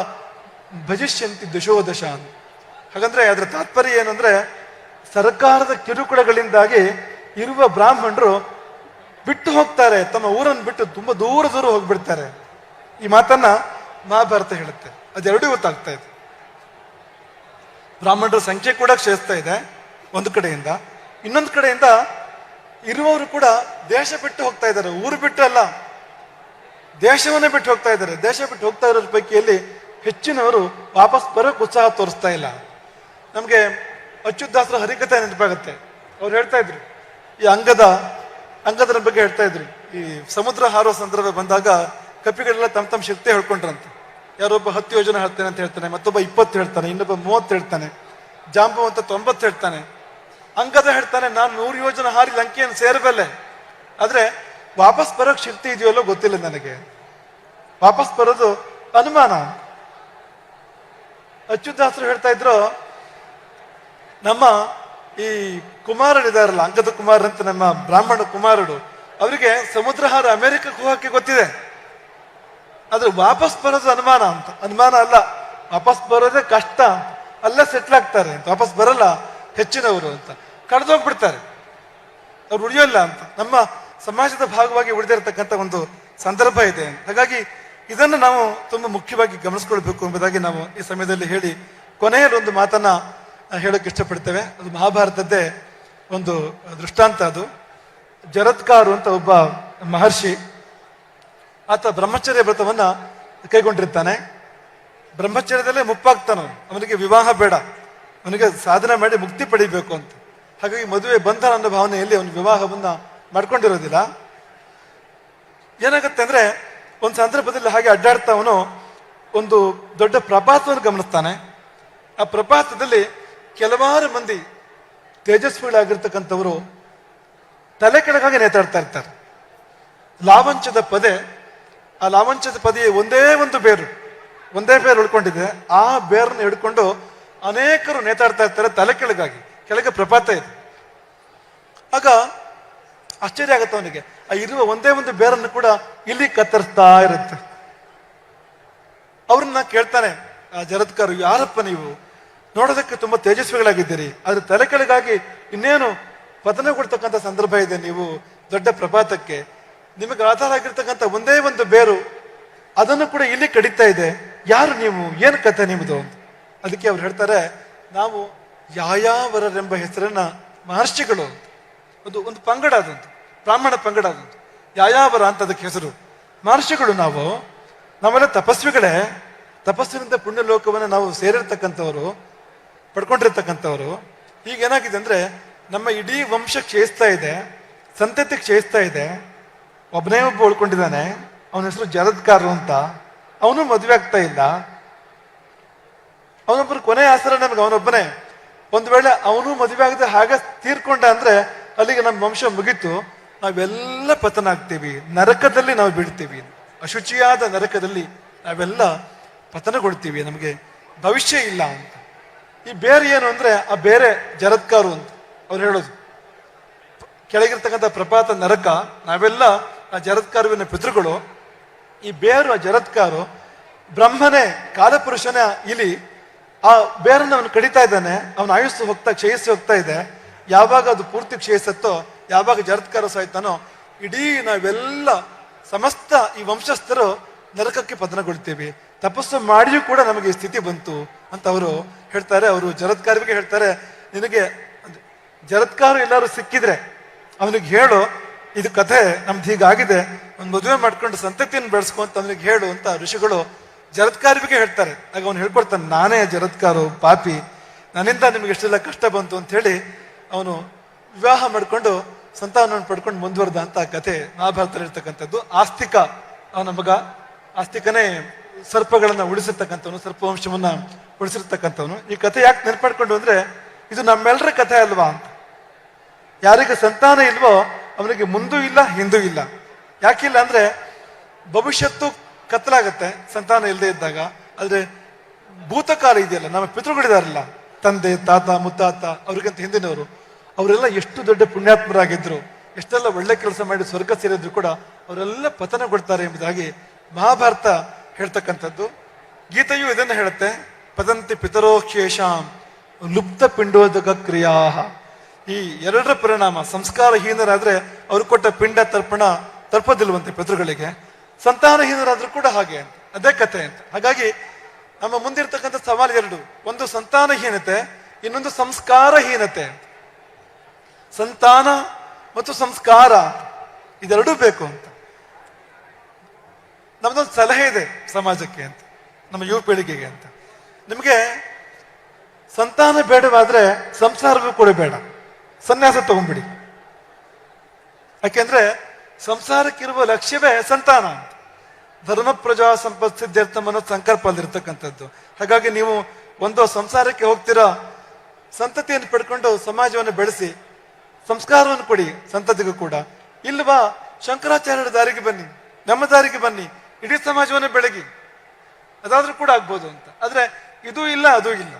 ಭಜಿಷ್ಯಂತಿ ದಶೋದಶ ಹಾಗಂದ್ರೆ ಅದರ ತಾತ್ಪರ್ಯ ಏನಂದ್ರೆ, ಸರ್ಕಾರದ ಕಿರುಕುಳಗಳಿಂದಾಗಿ ಇರುವ ಬ್ರಾಹ್ಮಣರು ಬಿಟ್ಟು ಹೋಗ್ತಾರೆ. ತಮ್ಮ ಊರನ್ನು ಬಿಟ್ಟು ತುಂಬಾ ದೂರ ದೂರ ಹೋಗ್ಬಿಡ್ತಾರೆ. ಈ ಮಾತನ್ನ ಮಹಾಭಾರತ ಹೇಳುತ್ತೆ. ಅದೆರಡೂ ಗೊತ್ತಾಗ್ತಾ ಇದೆ. ಬ್ರಾಹ್ಮಣರ ಸಂಖ್ಯೆ ಕೂಡ ಕ್ಷಯಿಸ್ತಾ ಇದೆ, ಒಂದು ಕಡೆಯಿಂದ. ಇನ್ನೊಂದು ಕಡೆಯಿಂದ ಇರುವವರು ಕೂಡ ದೇಶ ಬಿಟ್ಟು ಹೋಗ್ತಾ ಇದ್ದಾರೆ. ಊರು ಬಿಟ್ಟು ಅಲ್ಲ, ದೇಶವನ್ನೇ ಬಿಟ್ಟು ಹೋಗ್ತಾ ಇದ್ದಾರೆ. ದೇಶ ಬಿಟ್ಟು ಹೋಗ್ತಾ ಇರೋರ ಪೈಕಿಯಲ್ಲಿ ಹೆಚ್ಚಿನವರು ವಾಪಸ್ ಬರೋಕ್ ಉತ್ಸಾಹ ತೋರಿಸ್ತಾ ಇಲ್ಲ. ನಮಗೆ ಅಚ್ಯುತಾಸರ ಹರಿಕತೆ ನೆನಪಾಗುತ್ತೆ. ಅವ್ರು ಹೇಳ್ತಾ ಇದ್ರು, ಈ ಅಂಗದ ಅಂಗದರ ಬಗ್ಗೆ ಹೇಳ್ತಾ ಇದ್ರು. ಈ ಸಮುದ್ರ ಹಾರೋ ಸಂದರ್ಭ ಬಂದಾಗ ಕಪಿಗಳೆಲ್ಲ ತಮ್ಮ ತಮ್ಮ ಶಕ್ತಿ ಹೇಳ್ಕೊಂಡ್ರಂತೆ. ಯಾರೊಬ್ಬ ಹತ್ತು ಯೋಜನೆ ಹೇಳ್ತೇನೆ ಅಂತ ಹೇಳ್ತಾನೆ, ಮತ್ತೊಬ್ಬ ಇಪ್ಪತ್ತು ಹೇಳ್ತಾನೆ, ಇನ್ನೊಬ್ಬ ಮೂವತ್ತು ಹೇಳ್ತಾನೆ ಜಾಂಬವಂತ ತೊಂಬತ್ತು ಹೇಳ್ತಾನೆ. ಅಂಗದ ಹೇಳ್ತಾನೆ, ನಾನು ನೂರು ಯೋಜನೆ ಹಾರಿ ಲಂಕೆಯನ್ನು ಸೇರಬಲ್ಲೆ ಆದ್ರೆ ವಾಪಸ್ ಬರೋಕ್ ಶಕ್ತಿ ಇದೆಯಲ್ಲೋ ಗೊತ್ತಿಲ್ಲ ನನಗೆ. ವಾಪಸ್ ಬರೋದು ಅನುಮಾನ. ಅಚ್ಯುತಾಸರು ಹೇಳ್ತಾ ಇದ್ರು, ನಮ್ಮ ಈ ಕುಮಾರನಿದಾರಲ್ಲ ಅಂಗದ ಕುಮಾರ ಅಂತ ನಮ್ಮ ಬ್ರಾಹ್ಮಣ ಕುಮಾರರು, ಅವರಿಗೆ ಸಮುದ್ರ ಹಾರ ಅಮೆರಿಕಕ್ಕೆ ಹೋಗಕ್ಕೆ ಗೊತ್ತಿದೆ. ಆದ್ರೆ ವಾಪಸ್ ಬರೋದು ಅನುಮಾನ ಅಂತ. ಅನುಮಾನ ಅಲ್ಲ, ವಾಪಸ್ ಬರೋದೇ ಕಷ್ಟ ಅಲ್ಲೇ ಸೆಟ್ಲ್ ಆಗ್ತಾರೆ ವಾಪಸ್ ಬರಲ್ಲ. ಹೆಚ್ಚಿನವರು ಅಂತ. ಕಳೆದೋಗ್ಬಿಡ್ತಾರೆ ಅವ್ರು ಉಳಿಯೋಲ್ಲ ಅಂತ. ನಮ್ಮ ಸಮಾಜದ ಭಾಗವಾಗಿ ಉಳಿದಿರತಕ್ಕಂಥ ಒಂದು ಸಂದರ್ಭ ಇದೆ. ಹಾಗಾಗಿ ಇದನ್ನು ನಾವು ತುಂಬಾ ಮುಖ್ಯವಾಗಿ ಗಮನಿಸ್ಕೊಳ್ಬೇಕು ಎಂಬುದಾಗಿ ನಾವು ಈ ಸಮಯದಲ್ಲಿ ಹೇಳಿ ಕೊನೆಯಲ್ಲಿ ಒಂದು ಮಾತನ್ನ ಹೇಳೋಕೆ ಇಷ್ಟಪಡ್ತೇವೆ. ಅದು ಮಹಾಭಾರತದ್ದೇ ಒಂದು ದೃಷ್ಟಾಂತ ಅದು. ಜರತ್ಕಾರು ಅಂತ ಒಬ್ಬ ಮಹರ್ಷಿ ಆತ ಬ್ರಹ್ಮಚರ್ಯ ವ್ರತವನ್ನ ಕೈಗೊಂಡಿರ್ತಾನೆ. ಬ್ರಹ್ಮಚರ್ಯದಲ್ಲೇ ಮುಪ್ಪಾಗ್ತಾನ ಅವ್ನು. ಅವನಿಗೆ ವಿವಾಹ ಬೇಡ. ಅವನಿಗೆ ಸಾಧನೆ ಮಾಡಿ ಮುಕ್ತಿ ಪಡಿಬೇಕು ಅಂತ. ಹಾಗಾಗಿ ಮದುವೆ ಬಂಧನ ಅನ್ನೋ ಭಾವನೆಯಲ್ಲಿ ಅವನು ವಿವಾಹವನ್ನು ಮಾಡ್ಕೊಂಡಿರೋದಿಲ್ಲ. ಏನಾಗುತ್ತೆ ಅಂದ್ರೆ, ಒಂದು ಸಂದರ್ಭದಲ್ಲಿ ಹಾಗೆ ಅಡ್ಡಾಡ್ತಾ ಒಂದು ದೊಡ್ಡ ಪ್ರಪಾತವನ್ನು ಗಮನಿಸ್ತಾನೆ. ಆ ಪ್ರಪಾತದಲ್ಲಿ ಕೆಲವಾರು ಮಂದಿ ತೇಜಸ್ವಿಗಳಾಗಿರ್ತಕ್ಕಂಥವರು ತಲೆ ಕೆಳಗಾಗಿ ನೇತಾಡ್ತಾ ಇರ್ತಾರೆ. ಲಾವಂಚದ ಪದೆ, ಆ ಲಾವಂಚದ ಪದೆಯ ಒಂದೇ ಒಂದು ಬೇರು, ಒಂದೇ ಬೇರು ಉಳ್ಕೊಂಡಿದೆ. ಆ ಬೇರನ್ನು ಹಿಡ್ಕೊಂಡು ಅನೇಕರು ನೇತಾಡ್ತಾ ಇರ್ತಾರೆ ತಲೆ ಕೆಳಗಾಗಿ. ಕೆಳಗೆ ಪ್ರಪಾತ ಇದೆ. ಆಗ ಆಶ್ಚರ್ಯ ಆಗತ್ತೆ ಅವನಿಗೆ. ಆ ಇರುವ ಒಂದೇ ಒಂದು ಬೇರನ್ನು ಕೂಡ ಇಲ್ಲಿ ಕತ್ತರಿಸ್ತಾ ಇರುತ್ತೆ. ಅವ್ರನ್ನ ಕೇಳ್ತಾನೆ, ಆ ಜರತ್ಕಾರು ಯಾರಪ್ಪ ನೀವು? ನೋಡೋದಕ್ಕೆ ತುಂಬಾ ತೇಜಸ್ವಿಗಳಾಗಿದ್ದೀರಿ. ಆದ್ರೆ ತಲೆ ಕೆಳಗಾಗಿ ಇನ್ನೇನು ಪತನಗೊಳ್ತಕ್ಕಂಥ ಸಂದರ್ಭ ಇದೆ ನೀವು ದೊಡ್ಡ ಪ್ರಪಾತಕ್ಕೆ. ನಿಮಗೆ ಆಧಾರ ಆಗಿರ್ತಕ್ಕಂಥ ಒಂದೇ ಒಂದು ಬೇರು ಅದನ್ನು ಕೂಡ ಇಲ್ಲಿ ಕಡಿತಾ ಇದೆ. ಯಾರು ನೀವು? ಏನು ಕತೆ ನಿಮ್ಮದು ಅದಕ್ಕೆ ಅವ್ರು ಹೇಳ್ತಾರೆ, ನಾವು ಯಾಯಾವರರೆಂಬ ಹೆಸರನ್ನ ಮಹರ್ಷಿಗಳು ಒಂದು ಒಂದು ಪಂಗಡ ಅದಂತು, ಬ್ರಾಹ್ಮಣ ಪಂಗಡ ಅದಂತು. ಯಾಯಾವರ ಅಂತ ಅದಕ್ಕೆ ಹೆಸರು. ಮಹರ್ಷಿಗಳು ನಾವು ನಾವೆಲ್ಲ ತಪಸ್ವಿಗಳೇ ತಪಸ್ಸಿನಿಂದ ಪುಣ್ಯ ಲೋಕವನ್ನು ನಾವು ಸೇರಿರ್ತಕ್ಕಂಥವರು, ಪಡ್ಕೊಂಡಿರ್ತಕ್ಕಂಥವ್ರು. ಈಗ ಏನಾಗಿದೆ ಅಂದ್ರೆ, ನಮ್ಮ ಇಡೀ ವಂಶ ಕ್ಷಯಿಸ್ತಾ ಇದೆ, ಸಂತತಿ ಕ್ಷಯಿಸ್ತಾ ಇದೆ, ಒಬ್ಬನೇ ಒಬ್ಬ ಉಳ್ಕೊಂಡಿದ್ದಾನೆ, ಅವನ ಹೆಸರು ಜರದ್ಕಾರು ಅಂತ. ಅವನು ಮದುವೆ ಆಗ್ತಾ ಇಲ್ಲ ಅವನೊಬ್ಬರು ಕೊನೆ ಆಸರ ನಮ್ಗೆ, ಅವನೊಬ್ಬನೇ. ಒಂದು ವೇಳೆ ಅವನು ಮದುವೆ ಆಗದೆ ಹಾಗೆ ತೀರ್ಕೊಂಡ ಅಂದ್ರೆ ಅಲ್ಲಿಗೆ ನಮ್ಮ ವಂಶ ಮುಗಿತು. ನಾವೆಲ್ಲ ಪತನ ಆಗ್ತೀವಿ ನರಕದಲ್ಲಿ ನಾವು ಬಿಡ್ತೀವಿ ಅಶುಚಿಯಾದ ನರಕದಲ್ಲಿ ನಾವೆಲ್ಲ ಪತನಗೊಳ್ತೀವಿ. ನಮಗೆ ಭವಿಷ್ಯ ಇಲ್ಲ ಅಂತ. ಈ ಬೇರೆ ಏನು ಅಂದ್ರೆ, ಆ ಬೇರೆ ಜರತ್ಕಾರು ಅಂತ ಅವ್ರು ಹೇಳೋದು. ಕೆಳಗಿರ್ತಕ್ಕಂಥ ಪ್ರಪಾತ ನರಕ, ನಾವೆಲ್ಲ ಆ ಜರತ್ಕಾರುವಿನ ಪಿತೃಗಳು. ಈ ಬೇರು, ಆ ಜರತ್ಕಾರು ಬ್ರಹ್ಮನೇ, ಕಾಲಪುರುಷನ ಇಲಿ ಆ ಬೇರನ್ನು ಅವನು ಕಡಿತಾ ಇದ್ದಾನೆ, ಅವನ ಆಯುಸ್ಸು ಹೋಗ್ತಾ, ಕ್ಷಯಿಸಿ ಹೋಗ್ತಾ ಇದೆ. ಯಾವಾಗ ಅದು ಪೂರ್ತಿ ಕ್ಷಯಿಸತ್ತೋ, ಯಾವಾಗ ಜರತ್ಕಾರ ಸಾಯ್ತಾನೋ, ಇಡೀ ನಾವೆಲ್ಲ ಸಮಸ್ತ ಈ ವಂಶಸ್ಥರು ನರಕಕ್ಕೆ ಪತನಗೊಳ್ತೀವಿ. ತಪಸ್ಸು ಮಾಡಿಯೂ ಕೂಡ ನಮಗೆ ಈ ಸ್ಥಿತಿ ಬಂತು ಅಂತ ಅವರು ಹೇಳ್ತಾರೆ. ಅವರು ಜರತ್ಕಾರವಿಗೆ ಹೇಳ್ತಾರೆ, ನಿನಗೆ ಜರತ್ಕಾರ ಎಲ್ಲರೂ ಸಿಕ್ಕಿದ್ರೆ ಅವನಿಗೆ ಹೇಳು, ಇದು ಕಥೆ ನಮ್ದು ಹೀಗಾಗಿದೆ, ಒಂದು ಮದುವೆ ಮಾಡ್ಕೊಂಡು ಸಂತತಿಯನ್ನು ಬೆಳೆಸ್ಕೊ ಅಂತ ಅವನಿಗೆ ಹೇಳು ಅಂತ ಋಷಿಗಳು ಜರತ್ಕಾರವಿಗೆ ಹೇಳ್ತಾರೆ. ಆಗ ಅವನು ಹೇಳ್ಕೊಡ್ತಾನೆ, ನಾನೇ ಜರತ್ಕಾರು, ಪಾಪಿ. ನನ್ನಿಂದ ನಿಮಗೆ ಎಷ್ಟೆಲ್ಲ ಕಷ್ಟ ಬಂತು ಅಂತ ಹೇಳಿ ಅವನು ವಿವಾಹ ಮಾಡಿಕೊಂಡು ಸಂತಾನವನ್ನು ಪಡ್ಕೊಂಡು ಮುಂದುವರೆದ ಅಂತ ಕಥೆ ಮಹಾಭಾರತದಲ್ಲಿ ಇರ್ತಕ್ಕಂಥದ್ದು. ಆಸ್ತಿಕ, ಅವನ ಮಗ ಆಸ್ತಿಕನೇ ಸರ್ಪಗಳನ್ನು ಉಳಿಸಿರ್ತಕ್ಕಂಥವನು, ಸರ್ಪವಂಶವನ್ನು ಉಳಿಸಿರ್ತಕ್ಕಂಥವನು. ಈ ಕಥೆ ಯಾಕೆ ನೆನ್ಪಾಡ್ಕೊಂಡು ಅಂದರೆ, ಇದು ನಮ್ಮೆಲ್ಲರ ಕಥೆ ಅಲ್ವಾ ಅಂತ. ಯಾರಿಗೆ ಸಂತಾನ ಇಲ್ವೋ ಅವನಿಗೆ ಮುಂದೂ ಇಲ್ಲ, ಹಿಂದೂ ಇಲ್ಲ. ಯಾಕಿಲ್ಲ ಅಂದ್ರೆ, ಭವಿಷ್ಯತ್ತು ಕತ್ತಲಾಗತ್ತೆ, ಸಂತಾನ ಇಲ್ಲದೆ ಇದ್ದಾಗ. ಆದರೆ ಭೂತಕಾಲ ಇದೆಯಲ್ಲ, ನಮ್ಮ ಪಿತೃಗಳಿದಾರಲ್ಲ, ತಂದೆ, ತಾತ, ಮುತ್ತಾತ, ಅವ್ರಿಗಂತ ಹಿಂದಿನವರು, ಅವರೆಲ್ಲ ಎಷ್ಟು ದೊಡ್ಡ ಪುಣ್ಯಾತ್ಮರಾಗಿದ್ರು, ಎಷ್ಟೆಲ್ಲ ಒಳ್ಳೆ ಕೆಲಸ ಮಾಡಿ ಸ್ವರ್ಗ ಸೇರಿದ್ರು ಕೂಡ ಅವರೆಲ್ಲ ಪತನಗೊಳ್ತಾರೆ ಎಂಬುದಾಗಿ ಮಹಾಭಾರತ ಹೇಳ್ತಕ್ಕಂಥದ್ದು. ಗೀತೆಯು ಇದನ್ನ ಹೇಳುತ್ತೆ ಪದಂತಿ ಪಿತರೋಕ್ಷೇಷಾಂ ಲುಪ್ತ ಪಿಂಡೋದಕ ಕ್ರಿಯಾ ಈ ಎರಡರ ಪರಿಣಾಮ ಸಂಸ್ಕಾರಹೀನರಾದ್ರೆ ಅವ್ರು ಕೊಟ್ಟ ಪಿಂಡ, ತರ್ಪಣ ತರ್ಪದಿಲ್ವಂತೆ ಪಿತೃಗಳಿಗೆ. ಸಂತಾನಹೀನರಾದ್ರೂ ಕೂಡ ಹಾಗೆ ಅಂತ. ಅದೇ ಕತೆ ಅಂತ. ಹಾಗಾಗಿ ನಮ್ಮ ಮುಂದಿರ್ತಕ್ಕಂಥ ಸವಾಲು ಎರಡು. ಒಂದು ಸಂತಾನಹೀನತೆ, ಇನ್ನೊಂದು ಸಂಸ್ಕಾರಹೀನತೆ ಸಂತಾನ ಮತ್ತು ಸಂಸ್ಕಾರ, ಇದೆರಡೂ ಬೇಕು ಅಂತ. ನಮ್ದೊಂದು ಸಲಹೆ ಇದೆ ಸಮಾಜಕ್ಕೆ ಅಂತ, ನಮ್ಮ ಯುವ ಪೀಳಿಗೆಗೆ ಅಂತ. ನಿಮಗೆ ಸಂತಾನ ಬೇಡವಾದ್ರೆ ಸಂಸಾರವೂ ಕೂಡ ಬೇಡ. ಸನ್ಯಾಸ ತಗೊಂಡ್ಬಿಡಿ. ಯಾಕೆಂದ್ರೆ ಸಂಸಾರಕ್ಕಿರುವ ಲಕ್ಷ್ಯವೇ ಸಂತಾನ ಧರ್ಮ ಪ್ರಜಾ ಸಂಪತ್ ಸಿದ್ಧಾರ್ಥ ಅನ್ನೋ ಸಂಕಲ್ಪ ಹಾಗಾಗಿ ನೀವು ಒಂದು ಸಂಸಾರಕ್ಕೆ ಹೋಗ್ತೀರಾ, ಸಂತತಿಯನ್ನು ಪಡ್ಕೊಂಡು ಸಮಾಜವನ್ನು ಬೆಳೆಸಿ, ಸಂಸ್ಕಾರವನ್ನು ಕೊಡಿ ಸಂತತಿಗೂ ಕೂಡ. ಇಲ್ವಾ, ಶಂಕರಾಚಾರ್ಯರ ದಾರಿಗೆ ಬನ್ನಿ, ನಮ್ಮ ದಾರಿಗೆ ಬನ್ನಿ, ಇಡೀ ಸಮಾಜವನ್ನು ಬೆಳಗಿ. ಅದಾದ್ರೂ ಕೂಡ ಆಗ್ಬೋದು ಅಂತ. ಆದರೆ ಇದು ಇಲ್ಲ, ಅದು ಇಲ್ಲ.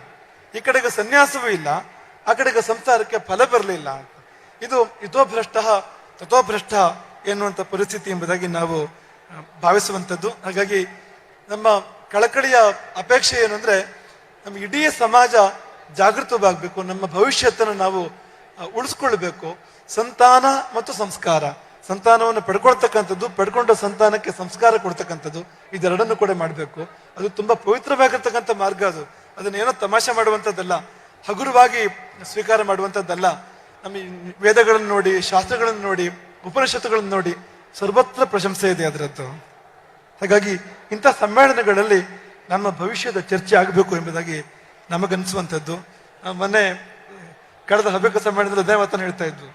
ಈ ಕಡೆಗೆ ಸನ್ಯಾಸವೂ ಇಲ್ಲ, ಆ ಕಡೆಗೆ ಸಂಸಾರಕ್ಕೆ ಫಲ ಬರಲಿಲ್ಲ ಅಂತ. ಇದು ಇದೋ ಭ್ರಷ್ಟ ತಥೋ ತಥೋಭ್ರಷ್ಟ ಎನ್ನುವಂತ ಪರಿಸ್ಥಿತಿ ಎಂಬುದಾಗಿ ನಾವು ಭಾವಿಸುವಂಥದ್ದು. ಹಾಗಾಗಿ ನಮ್ಮ ಕಳಕಳಿಯ ಅಪೇಕ್ಷೆ ಏನು ಅಂದರೆ ನಮ್ಮ ಇಡೀ ಸಮಾಜ ಜಾಗೃತವಾಗಬೇಕು, ನಮ್ಮ ಭವಿಷ್ಯತನ್ನು ನಾವು ಉಳಿಸ್ಕೊಳ್ಬೇಕು. ಸಂತಾನ ಮತ್ತು ಸಂಸ್ಕಾರ. ಸಂತಾನವನ್ನು ಪಡ್ಕೊಳ್ತಕ್ಕಂಥದ್ದು, ಪಡ್ಕೊಂಡ ಸಂತಾನಕ್ಕೆ ಸಂಸ್ಕಾರ ಕೊಡ್ತಕ್ಕಂಥದ್ದು, ಇದೆರಡನ್ನು ಕೂಡ ಮಾಡಬೇಕು. ಅದು ತುಂಬ ಪವಿತ್ರವಾಗಿರ್ತಕ್ಕಂಥ ಮಾರ್ಗ ಅದು. ಅದನ್ನೇನೋ ತಮಾಷೆ ಮಾಡುವಂಥದ್ದಲ್ಲ, ಹಗುರವಾಗಿ ಸ್ವೀಕಾರ ಮಾಡುವಂಥದ್ದಲ್ಲ. ನಮ್ಮ ವೇದಗಳನ್ನು ನೋಡಿ, ಶಾಸ್ತ್ರಗಳನ್ನು ನೋಡಿ ಉಪನಿಷತ್ತುಗಳನ್ನು ನೋಡಿ ಸರ್ವತ್ರ ಪ್ರಶಂಸೆ ಇದೆ ಅದರದ್ದು. ಹಾಗಾಗಿ ಇಂಥ ಸಮ್ಮೇಳನಗಳಲ್ಲಿ ನಮ್ಮ ಭವಿಷ್ಯದ ಚರ್ಚೆ ಆಗಬೇಕು ಎಂಬುದಾಗಿ ನಮಗನ್ನಿಸುವಂಥದ್ದು. ಮೊನ್ನೆ ಕಳೆದ ಹಬ್ಬಕ ಸಮ್ಮೇಳನದಲ್ಲಿ ಅದೇ ಮಾತನ್ನು ಹೇಳ್ತಾ ಇದ್ವಿ.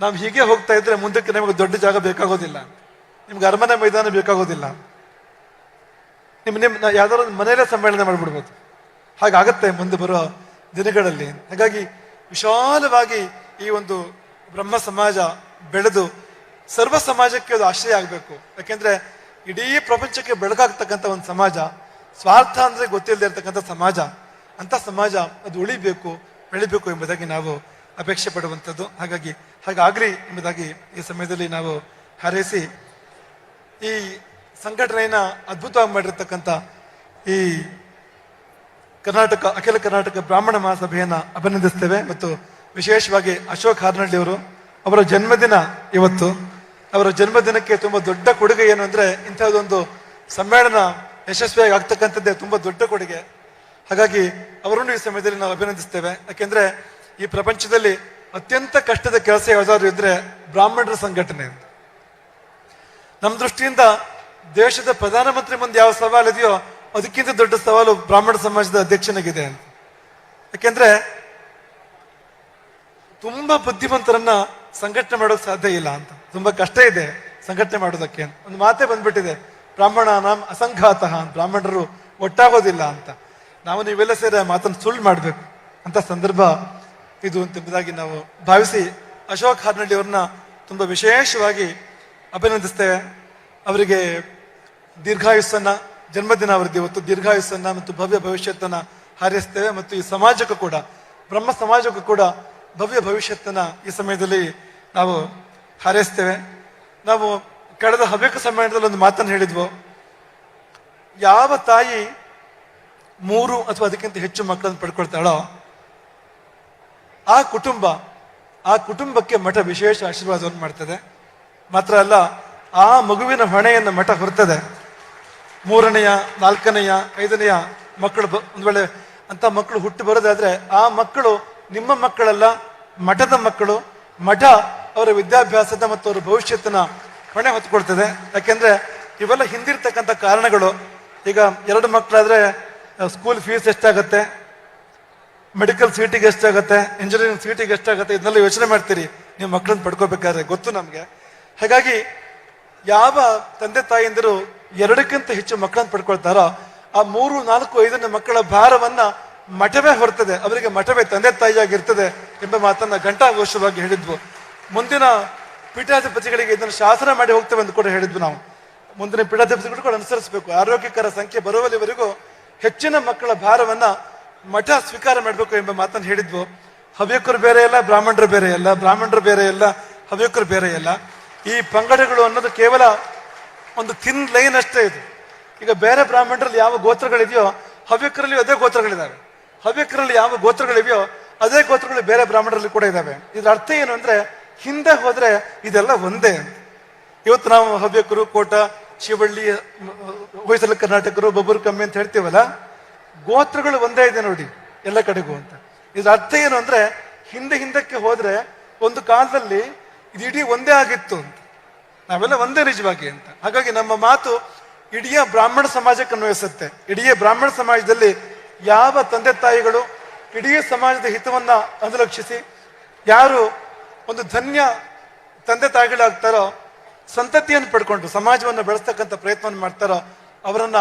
ನಾವು ಹೀಗೆ ಹೋಗ್ತಾ ಇದ್ರೆ ಮುಂದಕ್ಕೆ ನಮಗೆ ದೊಡ್ಡ ಜಾಗ ಬೇಕಾಗೋದಿಲ್ಲ. ನಿಮ್ಗೆ ಅರಮನೆ ಮೈದಾನ ಬೇಕಾಗೋದಿಲ್ಲ. ನಿಮ್ಮ ನಿಮ್ಮ ಯಾವ್ದಾದ್ರು ಮನೆಯಲ್ಲೇ ಸಮ್ಮೇಳನ ಮಾಡಿಬಿಡ್ಬೋದು. ಹಾಗಾಗತ್ತೆ ಮುಂದೆ ಬರುವ ದಿನಗಳಲ್ಲಿ. ಹಾಗಾಗಿ ವಿಶಾಲವಾಗಿ ಈ ಒಂದು ಬ್ರಹ್ಮ ಸಮಾಜ ಬೆಳೆದು ಸರ್ವ ಸಮಾಜಕ್ಕೆ ಅದು ಆಶ್ರಯ ಆಗಬೇಕು. ಯಾಕೆಂದ್ರೆ ಇಡೀ ಪ್ರಪಂಚಕ್ಕೆ ಬೆಳಕಾಗ್ತಕ್ಕಂಥ ಒಂದು ಸಮಾಜ, ಸ್ವಾರ್ಥ ಅಂದರೆ ಗೊತ್ತಿಲ್ಲದೆ ಇರತಕ್ಕಂಥ ಸಮಾಜ ಅಂತ ಸಮಾಜ ಅದು ಉಳಿಬೇಕು, ಬೆಳಿಬೇಕು ಎಂಬುದಾಗಿ ನಾವು ಅಪೇಕ್ಷೆ ಪಡುವಂಥದ್ದು. ಹಾಗಾಗಿ ಹಾಗಾಗ್ಲಿ ಎಂಬುದಾಗಿ ಈ ಸಮಯದಲ್ಲಿ ನಾವು ಹಾರೈಸಿ ಈ ಸಂಘಟನೆಯನ್ನ ಅದ್ಭುತವಾಗಿ ಮಾಡಿರ್ತಕ್ಕಂಥ ಈ ಕರ್ನಾಟಕ, ಅಖಿಲ ಕರ್ನಾಟಕ ಬ್ರಾಹ್ಮಣ ಮಹಾಸಭೆಯನ್ನ ಅಭಿನಂದಿಸ್ತೇವೆ. ಮತ್ತು ವಿಶೇಷವಾಗಿ ಅಶೋಕ್ ಹಾರ್ನಳ್ಳಿ ಅವರು ಅವರ ಜನ್ಮದಿನ ಇವತ್ತು. ಅವರ ಜನ್ಮದಿನಕ್ಕೆ ತುಂಬಾ ದೊಡ್ಡ ಕೊಡುಗೆ ಏನು ಅಂದ್ರೆ ಇಂಥದ್ದೊಂದು ಸಮ್ಮೇಳನ ಯಶಸ್ವಿಯಾಗಿ ಆಗ್ತಕ್ಕಂಥದ್ದೇ ತುಂಬಾ ದೊಡ್ಡ ಕೊಡುಗೆ. ಹಾಗಾಗಿ ಅವರನ್ನು ಈ ಸಮಯದಲ್ಲಿ ನಾವು ಅಭಿನಂದಿಸ್ತೇವೆ. ಯಾಕೆಂದ್ರೆ ಈ ಪ್ರಪಂಚದಲ್ಲಿ ಅತ್ಯಂತ ಕಷ್ಟದ ಕೆಲಸ ಯಾವ್ದಾದ್ರು ಇದ್ರೆ ಬ್ರಾಹ್ಮಣರ ಸಂಘಟನೆ ನಮ್ಮ ದೃಷ್ಟಿಯಿಂದ ದೇಶದ ಪ್ರಧಾನಮಂತ್ರಿ ಮುಂದೆ ಯಾವ ಸವಾಲು ಇದೆಯೋ ಅದಕ್ಕಿಂತ ದೊಡ್ಡ ಸವಾಲು ಬ್ರಾಹ್ಮಣ ಸಮಾಜದ ಅಧ್ಯಕ್ಷನಾಗಿದೆ ಅಂತ. ಯಾಕೆಂದ್ರೆ ತುಂಬಾ ಬುದ್ಧಿವಂತರನ್ನ ಸಂಘಟನೆ ಮಾಡೋಕೆ ಸಾಧ್ಯ ಇಲ್ಲ ಅಂತ. ತುಂಬಾ ಕಷ್ಟ ಇದೆ ಸಂಘಟನೆ ಮಾಡೋದಕ್ಕೆ ಒಂದು ಮಾತೇ ಬಂದ್ಬಿಟ್ಟಿದೆ ಬ್ರಾಹ್ಮಣ ನಾಮ್ ಅಸಂಘಾತ ಬ್ರಾಹ್ಮಣರು ಒಟ್ಟಾಗೋದಿಲ್ಲ ಅಂತ. ನಾವು ನೀವೆಲ್ಲ ಸೇರಿ ಮಾತನ್ನು ಸುಳ್ಳು ಮಾಡಬೇಕು ಅಂತ ಸಂದರ್ಭ ಇದು ಅಂತ ಎಂಬುದಾಗಿ ನಾವು ಭಾವಿಸಿ ಅಶೋಕ್ ಹಾರ್ನಳ್ಳಿ ಅವ್ರನ್ನ ತುಂಬಾ ವಿಶೇಷವಾಗಿ ಅಭಿನಂದಿಸ್ತೇವೆ. ಅವರಿಗೆ ದೀರ್ಘಾಯುಸ್ಸನ್ನ ಜನ್ಮದಿನ ಅವರದ್ದು ಇವತ್ತು. ದೀರ್ಘಾಯುಸ್ಸನ್ನ ಮತ್ತು ಭವ್ಯ ಭವಿಷ್ಯತ್ತನ್ನ ಹಾರೈಸ್ತೇವೆ ಮತ್ತು ಈ ಸಮಾಜಕ್ಕೂ ಕೂಡ, ಬ್ರಹ್ಮ ಸಮಾಜಕ್ಕೂ ಕೂಡ ಭವ್ಯ ಭವಿಷ್ಯತ್ತನ್ನ ಈ ಸಮಯದಲ್ಲಿ ನಾವು ಹಾರೈಸ್ತೇವೆ. ನಾವು ಕಳೆದ ಹವ್ಯಕ ಸಮ್ಮೇಳನದಲ್ಲಿ ಒಂದು ಮಾತನ್ನು ಹೇಳಿದ್ವು. ಯಾವ ತಾಯಿ ಮೂರು ಅಥವಾ ಅದಕ್ಕಿಂತ ಹೆಚ್ಚು ಮಕ್ಕಳನ್ನು ಪಡ್ಕೊಳ್ತಾಳೋ, ಆ ಕುಟುಂಬ, ಆ ಕುಟುಂಬಕ್ಕೆ ಮಠ ವಿಶೇಷ ಆಶೀರ್ವಾದವನ್ನು ಮಾಡ್ತದೆ. ಮಾತ್ರ ಅಲ್ಲ, ಆ ಮಗುವಿನ ಹೊಣೆಯನ್ನು ಮಠ ಹೊರ್ತದೆ. ಮೂರನೆಯ, ನಾಲ್ಕನೆಯ, ಐದನೆಯ ಮಕ್ಕಳು ಒಂದು ವೇಳೆ ಅಂತ ಮಕ್ಕಳು ಹುಟ್ಟು ಬರೋದಾದ್ರೆ ಆ ಮಕ್ಕಳು ನಿಮ್ಮ ಮಕ್ಕಳಲ್ಲ, ಮಠದ ಮಕ್ಕಳು, ಮಠ ಅವರ ವಿದ್ಯಾಭ್ಯಾಸದ ಮತ್ತು ಅವರ ಭವಿಷ್ಯತನ ಹೊಣೆ ಹೊತ್ಕೊಳ್ತದೆ. ಯಾಕೆಂದ್ರೆ ಇವೆಲ್ಲ ಹಿಂದಿರ್ತಕ್ಕಂಥ ಕಾರಣಗಳು. ಈಗ ಎರಡು ಮಕ್ಕಳಾದ್ರೆ ಸ್ಕೂಲ್ ಫೀಸ್ ಎಷ್ಟಾಗುತ್ತೆ? ಮೆಡಿಕಲ್ ಸೀಟಿಗೆ ಎಷ್ಟಾಗುತ್ತೆ? ಇಂಜಿನಿಯರಿಂಗ್ ಸೀಟಿಗೆ ಎಷ್ಟಾಗುತ್ತೆ? ಇದನ್ನೆಲ್ಲ ಯೋಚನೆ ಮಾಡ್ತೀರಿ. ನೀವು ಮಕ್ಕಳನ್ನ ಪಡ್ಕೋಬೇಕಾದ್ರೆ ಗೊತ್ತು ನಮಗೆ. ಹಾಗಾಗಿ ಯಾವ ತಂದೆ ತಾಯಿಯಂದಿರು ಎರಡಕ್ಕಿಂತ ಹೆಚ್ಚು ಮಕ್ಕಳನ್ನ ಪಡ್ಕೊಳ್ತಾರೋ, ಆ ಮೂರು, ನಾಲ್ಕು, ಐದನೇ ಮಕ್ಕಳ ಭಾರವನ್ನ ಮಠವೇ ಹೊರ್ತದೆ. ಅವರಿಗೆ ಮಠವೇ ತಂದೆ ತಾಯಿಯಾಗಿರ್ತದೆ ಎಂಬ ಮಾತನ್ನ ಘಂಟಾಘೋಷವಾಗಿ ಹೇಳಿದ್ವು. ಮುಂದಿನ ಪೀಠಾಧಿಪತಿಗಳಿಗೆ ಇದನ್ನು ಶಾಸನ ಮಾಡಿ ಹೋಗ್ತೇವೆ ಅಂತ ಕೂಡ ಹೇಳಿದ್ವಿ ನಾವು. ಮುಂದಿನ ಪೀಠಾಧಿಪತಿಗಳು ಕೂಡ ಅನುಸರಿಸಬೇಕು. ಆರೋಗ್ಯಕರ ಸಂಖ್ಯೆ ಬರುವಲ್ಲಿವರೆಗೂ ಹೆಚ್ಚಿನ ಮಕ್ಕಳ ಭಾರವನ್ನ ಮಠ ಸ್ವೀಕಾರ ಮಾಡಬೇಕು ಎಂಬ ಮಾತನ್ನು ಹೇಳಿದ್ವು. ಹವ್ಯಕರು ಬೇರೆ ಇಲ್ಲ ಬ್ರಾಹ್ಮಣರು ಬೇರೆ ಇಲ್ಲ ಬ್ರಾಹ್ಮಣರು ಬೇರೆ ಇಲ್ಲ ಹವ್ಯಕರು ಬೇರೆ ಇಲ್ಲ ಈ ಪಂಗಡಗಳು ಅನ್ನೋದು ಕೇವಲ ಒಂದು ಥಿನ್ ಲೈನ್ ಅಷ್ಟೇ ಇದು. ಈಗ ಬೇರೆ ಬ್ರಾಹ್ಮಣರಲ್ಲಿ ಯಾವ ಗೋತ್ರಗಳಿದೆಯೋ ಹವ್ಯಕರಲ್ಲಿ ಅದೇ ಗೋತ್ರಗಳಿದ್ದಾವೆ ಹವ್ಯಕರಲ್ಲಿ ಯಾವ ಗೋತ್ರಗಳಿವೆಯೋ ಅದೇ ಗೋತ್ರಗಳು ಬೇರೆ ಬ್ರಾಹ್ಮಣರಲ್ಲಿ ಕೂಡ ಇದ್ದಾವೆ ಇದರ ಅರ್ಥ ಏನು ಅಂದ್ರೆ ಹಿಂದೆ ಹೋದ್ರೆ ಇದೆಲ್ಲ ಒಂದೇ ಇವತ್ತು ನಾವು ಹವ್ಯಕರು, ಕೋಟ, ಶಿವಳ್ಳಿ ಹೊಯ್ಸಲ ಕರ್ನಾಟಕರು, ಬಬ್ಬರು ಕಮ್ಮಿ ಅಂತ ಹೇಳ್ತೀವಲ್ಲ, ಗೋತ್ರಗಳು ಒಂದೇ ಇದೆ ನೋಡಿ, ಎಲ್ಲ ಕಡೆಗೂ ಅಂತ. ಇದರ ಅರ್ಥ ಏನು ಅಂದ್ರೆ, ಹಿಂದೆ ಹಿಂದಕ್ಕೆ ಹೋದ್ರೆ ಒಂದು ಕಾಲದಲ್ಲಿ ಇದು ಇಡೀ ಒಂದೇ ಆಗಿತ್ತು ಅಂತ. ನಾವೆಲ್ಲ ಒಂದೇ ನಿಜವಾಗಿ ಅಂತ. ಹಾಗಾಗಿ ನಮ್ಮ ಮಾತು ಇಡೀ ಬ್ರಾಹ್ಮಣ ಸಮಾಜಕ್ಕೆ ಅನ್ವಯಿಸುತ್ತೆ. ಇಡೀ ಬ್ರಾಹ್ಮಣ ಸಮಾಜದಲ್ಲಿ ಯಾವ ತಂದೆ ತಾಯಿಗಳು ಇಡೀ ಸಮಾಜದ ಹಿತವನ್ನ ಅನುಲಕ್ಷಿಸಿ, ಯಾರು ಒಂದು ಧನ್ಯ ತಂದೆ ತಾಯಿಗಳಾಗ್ತಾರೋ, ಸಂತತಿಯನ್ನು ಪಡ್ಕೊಂಡು ಸಮಾಜವನ್ನು ಬೆಳೆಸ್ತಕ್ಕಂಥ ಪ್ರಯತ್ನವನ್ನು ಮಾಡ್ತಾರೋ, ಅವರನ್ನ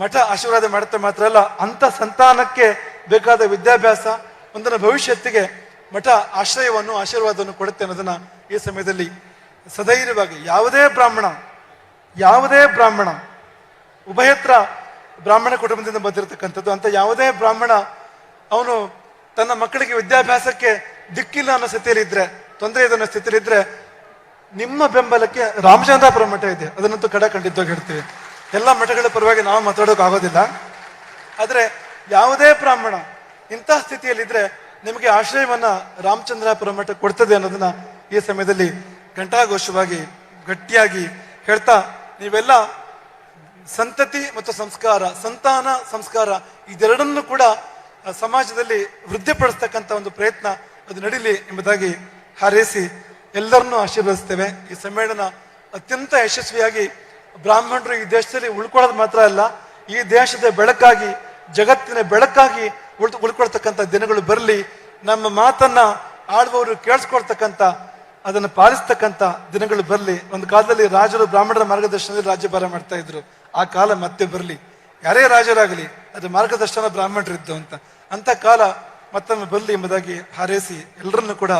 ಮಠ ಆಶೀರ್ವಾದ ಮಾಡುತ್ತೆ ಮಾತ್ರ ಅಲ್ಲ ಅಂತ ಸಂತಾನಕ್ಕೆ ಬೇಕಾದ ವಿದ್ಯಾಭ್ಯಾಸ ಒಂದನ ಭವಿಷ್ಯತ್ತಿಗೆ ಮಠ ಆಶ್ರಯವನ್ನು, ಆಶೀರ್ವಾದವನ್ನು ಕೊಡುತ್ತೆ ಅನ್ನೋದನ್ನ ಈ ಸಮಯದಲ್ಲಿ ಸಧೈರ್ಯವಾಗಿ ಯಾವುದೇ ಬ್ರಾಹ್ಮಣ ಯಾವುದೇ ಬ್ರಾಹ್ಮಣ, ಉಭಯತ್ರ ಬ್ರಾಹ್ಮಣ ಕುಟುಂಬದಿಂದ ಬಂದಿರತಕ್ಕಂಥದ್ದು ಅಂತ ಯಾವುದೇ ಬ್ರಾಹ್ಮಣ ಅವನು ತನ್ನ ಮಕ್ಕಳಿಗೆ ವಿದ್ಯಾಭ್ಯಾಸಕ್ಕೆ ದಿಕ್ಕಿಲ್ಲ ಅನ್ನೋ ಸ್ಥಿತಿಯಲ್ಲಿ ತೊಂದರೆ ಇದನ್ನ ಇದ್ರೆ ನಿಮ್ಮ ಬೆಂಬಲಕ್ಕೆ ರಾಮಚಂದ್ರಾಪುರ ಮಠ ಇದೆ. ಅದನ್ನಂತೂ ಕಡೆ ಖಂಡಿತವಾಗಿ ಹೇಳ್ತೀವಿ. ಎಲ್ಲ ಮಠಗಳ ಪರವಾಗಿ ನಾವು ಮಾತಾಡೋಕೆ ಆಗೋದಿಲ್ಲ. ಆದರೆ ಯಾವುದೇ ಬ್ರಾಹ್ಮಣ ಇಂತಹ ಸ್ಥಿತಿಯಲ್ಲಿದ್ರೆ ನಿಮಗೆ ಆಶ್ರಯವನ್ನ ರಾಮಚಂದ್ರಾಪುರ ಮಠ ಕೊಡ್ತದೆ ಅನ್ನೋದನ್ನ ಈ ಸಮಯದಲ್ಲಿ ಘಂಟಾಘೋಷವಾಗಿ, ಗಟ್ಟಿಯಾಗಿ ಹೇಳ್ತಾ ನೀವೆಲ್ಲ ಸಂತತಿ ಮತ್ತು ಸಂಸ್ಕಾರ, ಸಂತಾನ, ಸಂಸ್ಕಾರ ಇದೆರಡನ್ನು ಕೂಡ ಸಮಾಜದಲ್ಲಿ ವೃದ್ಧಿಪಡಿಸ್ತಕ್ಕಂಥ ಒಂದು ಪ್ರಯತ್ನ ಅದು ನಡೀಲಿ ಎಂಬುದಾಗಿ ಹಾರೈಸಿ ಎಲ್ಲರನ್ನೂ ಆಶೀರ್ವದಿಸ್ತೇವೆ. ಈ ಸಮ್ಮೇಳನ ಅತ್ಯಂತ ಯಶಸ್ವಿಯಾಗಿ ಬ್ರಾಹ್ಮಣರು ಈ ದೇಶದಲ್ಲಿ ಉಳ್ಕೊಳ್ಳೋದು ಮಾತ್ರ ಅಲ್ಲ, ಈ ದೇಶದ ಬೆಳಕಾಗಿ, ಜಗತ್ತಿನ ಬೆಳಕಾಗಿ ಉಳ್, ಉಳ್ಕೊಳ್ತಕ್ಕಂಥ ದಿನಗಳು ಬರಲಿ, ನಮ್ಮ ಮಾತನ್ನ ಆಳುವವರು ಕೇಳಿಸ್ಕೊಳ್ತಕ್ಕಂಥ, ಅದನ್ನು ಪಾಲಿಸ್ತಕ್ಕಂಥ ದಿನಗಳು ಬರಲಿ. ಒಂದು ಕಾಲದಲ್ಲಿ ರಾಜರು ಬ್ರಾಹ್ಮಣರ ಮಾರ್ಗದರ್ಶನದಲ್ಲಿ ರಾಜ್ಯಭಾರ ಮಾಡ್ತಾ ಇದ್ರು. ಆ ಕಾಲ ಮತ್ತೆ ಬರಲಿ. ಯಾರೇ ರಾಜರಾಗಲಿ ಅದು ಮಾರ್ಗದರ್ಶನ ಬ್ರಾಹ್ಮಣರಿದ್ದು ಅಂತ. ಅಂತ ಕಾಲ ಮತ್ತೊಮ್ಮೆ ಬರಲಿ ಎಂಬುದಾಗಿ ಹಾರೈಸಿ ಎಲ್ಲರನ್ನು ಕೂಡ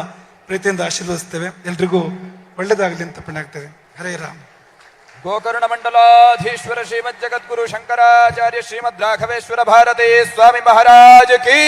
ಪ್ರೀತಿಯಿಂದ ಆಶೀರ್ವದಿಸ್ತೇವೆ. ಎಲ್ರಿಗೂ ಒಳ್ಳೇದಾಗಲಿ ಅಂತ ಪುಣ್ಯಾಗ್ತದೆ ಹರೇ ರಾಮ್. ಗೋಕರ್ಣ ಮಂಡಲಾಧೀಶ್ವರ ಶ್ರೀಮದ್ ಜಗದ್ಗುರು ಶಂಕರಾಚಾರ್ಯ ಶ್ರೀಮದ್ ರಾಘವೇಶ್ವರ ಭಾರತೀ ಸ್ವಾಮಿ ಮಹಾರಾಜ ಕೀ